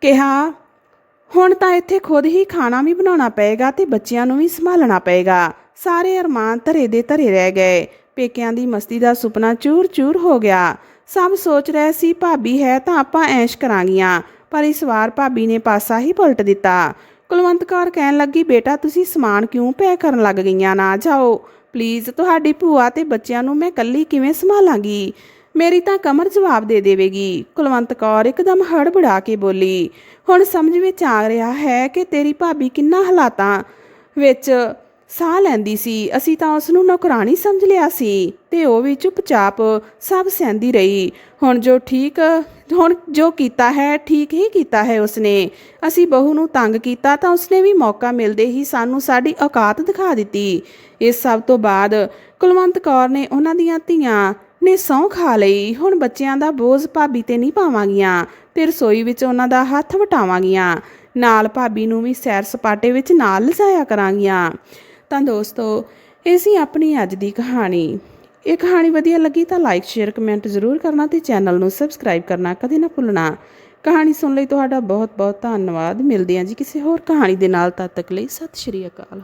ਕਿਹਾ, ਹੁਣ ਤਾਂ ਇੱਥੇ ਖੁਦ ਹੀ ਖਾਣਾ ਵੀ ਬਣਾਉਣਾ ਪਏਗਾ ਤੇ ਬੱਚਿਆਂ ਨੂੰ ਵੀ ਸੰਭਾਲਣਾ ਪਏਗਾ। ਸਾਰੇ ਅਰਮਾਨ ਧਰੇ ਦੇ ਧਰੇ ਰਹਿ ਗਏ। ਪੇਕਿਆਂ ਦੀ ਮਸਤੀ ਦਾ ਸੁਪਨਾ ਚੂਰ-ਚੂਰ ਹੋ ਗਿਆ। ਸਭ ਸੋਚ ਰਹੇ ਸੀ, ਭਾਬੀ ਹੈ ਤਾਂ ਆਪਾਂ ਐਸ਼ ਕਰਾਂਗੀਆਂ। ਪਰ ਇਸ ਵਾਰ ਭਾਬੀ ਨੇ ਪਾਸਾ ਹੀ ਪਲਟ ਦਿੱਤਾ। ਕੁਲਵੰਤ ਕੌਰ ਕਹਿਣ ਲੱਗੀ, ਬੇਟਾ, ਤੁਸੀਂ ਸਮਾਨ ਕਿਉਂ ਪੈਕ ਕਰਨ ਲੱਗ ਗਈਆਂ? ਨਾ ਜਾਓ। ਪਲੀਜ਼ ਤੁਹਾਡੀ ਭੂਆ ਤੇ ਬੱਚਿਆਂ ਨੂੰ ਮੈਂ ਇਕੱਲੀ ਕਿਵੇਂ ਸੰਭਾਲਾਂਗੀ? ਮੇਰੀ ਤਾਂ ਕਮਰ ਜਵਾਬ ਦੇ ਦੇਵੇਗੀ। ਕੁਲਵੰਤ ਕੌਰ ਇੱਕਦਮ ਹੜਬੜਾ ਕੇ ਬੋਲੀ, ਹੁਣ ਸਮਝ ਵਿੱਚ ਆ ਰਿਹਾ ਹੈ ਕਿ ਤੇਰੀ ਭਾਬੀ ਕਿੰਨਾ ਹਾਲਾਤਾਂ ਵਿੱਚ ਸਾਹ ਲੈਂਦੀ ਸੀ। ਅਸੀਂ ਤਾਂ ਉਸ ਨੂੰ ਨੌਕਰਾਨੀ ਸਮਝ ਲਿਆ ਸੀ ਤੇ ਉਹ ਵੀ ਚੁੱਪਚਾਪ ਸਭ ਸਹਿੰਦੀ ਰਹੀ। ਹੁਣ ਜੋ ਠੀਕ, ਹੁਣ ਜੋ ਕੀਤਾ ਹੈ, ਠੀਕ ਹੀ ਕੀਤਾ ਹੈ ਉਸਨੇ। ਅਸੀਂ ਬਹੂ ਨੂੰ ਤੰਗ ਕੀਤਾ ਤਾਂ ਉਸਨੇ ਵੀ ਮੌਕਾ ਮਿਲਦੇ ਹੀ ਸਾਨੂੰ ਸਾਡੀ ਔਕਾਤ ਦਿਖਾ ਦਿੱਤੀ। ਇਸ ਸਭ ਤੋਂ ਬਾਅਦ ਕੁਲਵੰਤ ਕੌਰ ਨੇ ਉਹਨਾਂ ਦੀਆਂ ਧੀਆਂ ਨੇ ਸਹੁੰ ਖਾ ਲਈ। ਹੁਣ ਬੱਚਿਆਂ ਦਾ ਬੋਝ ਭਾਬੀ ਤੇ ਨਹੀਂ ਪਾਵਾਂਗੀਆਂ, ਤੇ ਰਸੋਈ ਵਿੱਚ ਉਹਨਾਂ ਦਾ ਹੱਥ ਵਟਾਵਾਂਗੀਆਂ। ਨਾਲ ਭਾਬੀ ਨੂੰ ਵੀ ਸੈਰ ਸਪਾਟੇ ਵਿੱਚ ਨਾਲ ਲਿਜਾਇਆ ਕਰਾਂਗੀਆਂ। ਤਾਂ ਦੋਸਤੋ, ਇਹ ਸੀ ਆਪਣੀ ਅੱਜ ਦੀ ਕਹਾਣੀ। ਇਹ ਕਹਾਣੀ ਵਧੀਆ ਲੱਗੀ ਤਾਂ ਲਾਈਕ ਸ਼ੇਅਰ ਕਮੈਂਟ ਜ਼ਰੂਰ ਕਰਨਾ ਤੇ ਚੈਨਲ ਨੂੰ ਸਬਸਕ੍ਰਾਈਬ ਕਰਨਾ ਕਦੇ ਨਾ ਭੁੱਲਣਾ। ਕਹਾਣੀ ਸੁਣ ਲਈ ਤੁਹਾਡਾ ਬਹੁਤ ਬਹੁਤ ਧੰਨਵਾਦ। ਮਿਲਦੇ ਹਾਂ ਜੀ ਕਿਸੇ ਹੋਰ ਕਹਾਣੀ ਦੇ ਨਾਲ ਤਦ ਤੱਕ ਲਈ ਸਤਿ ਸ਼੍ਰੀ ਅਕਾਲ।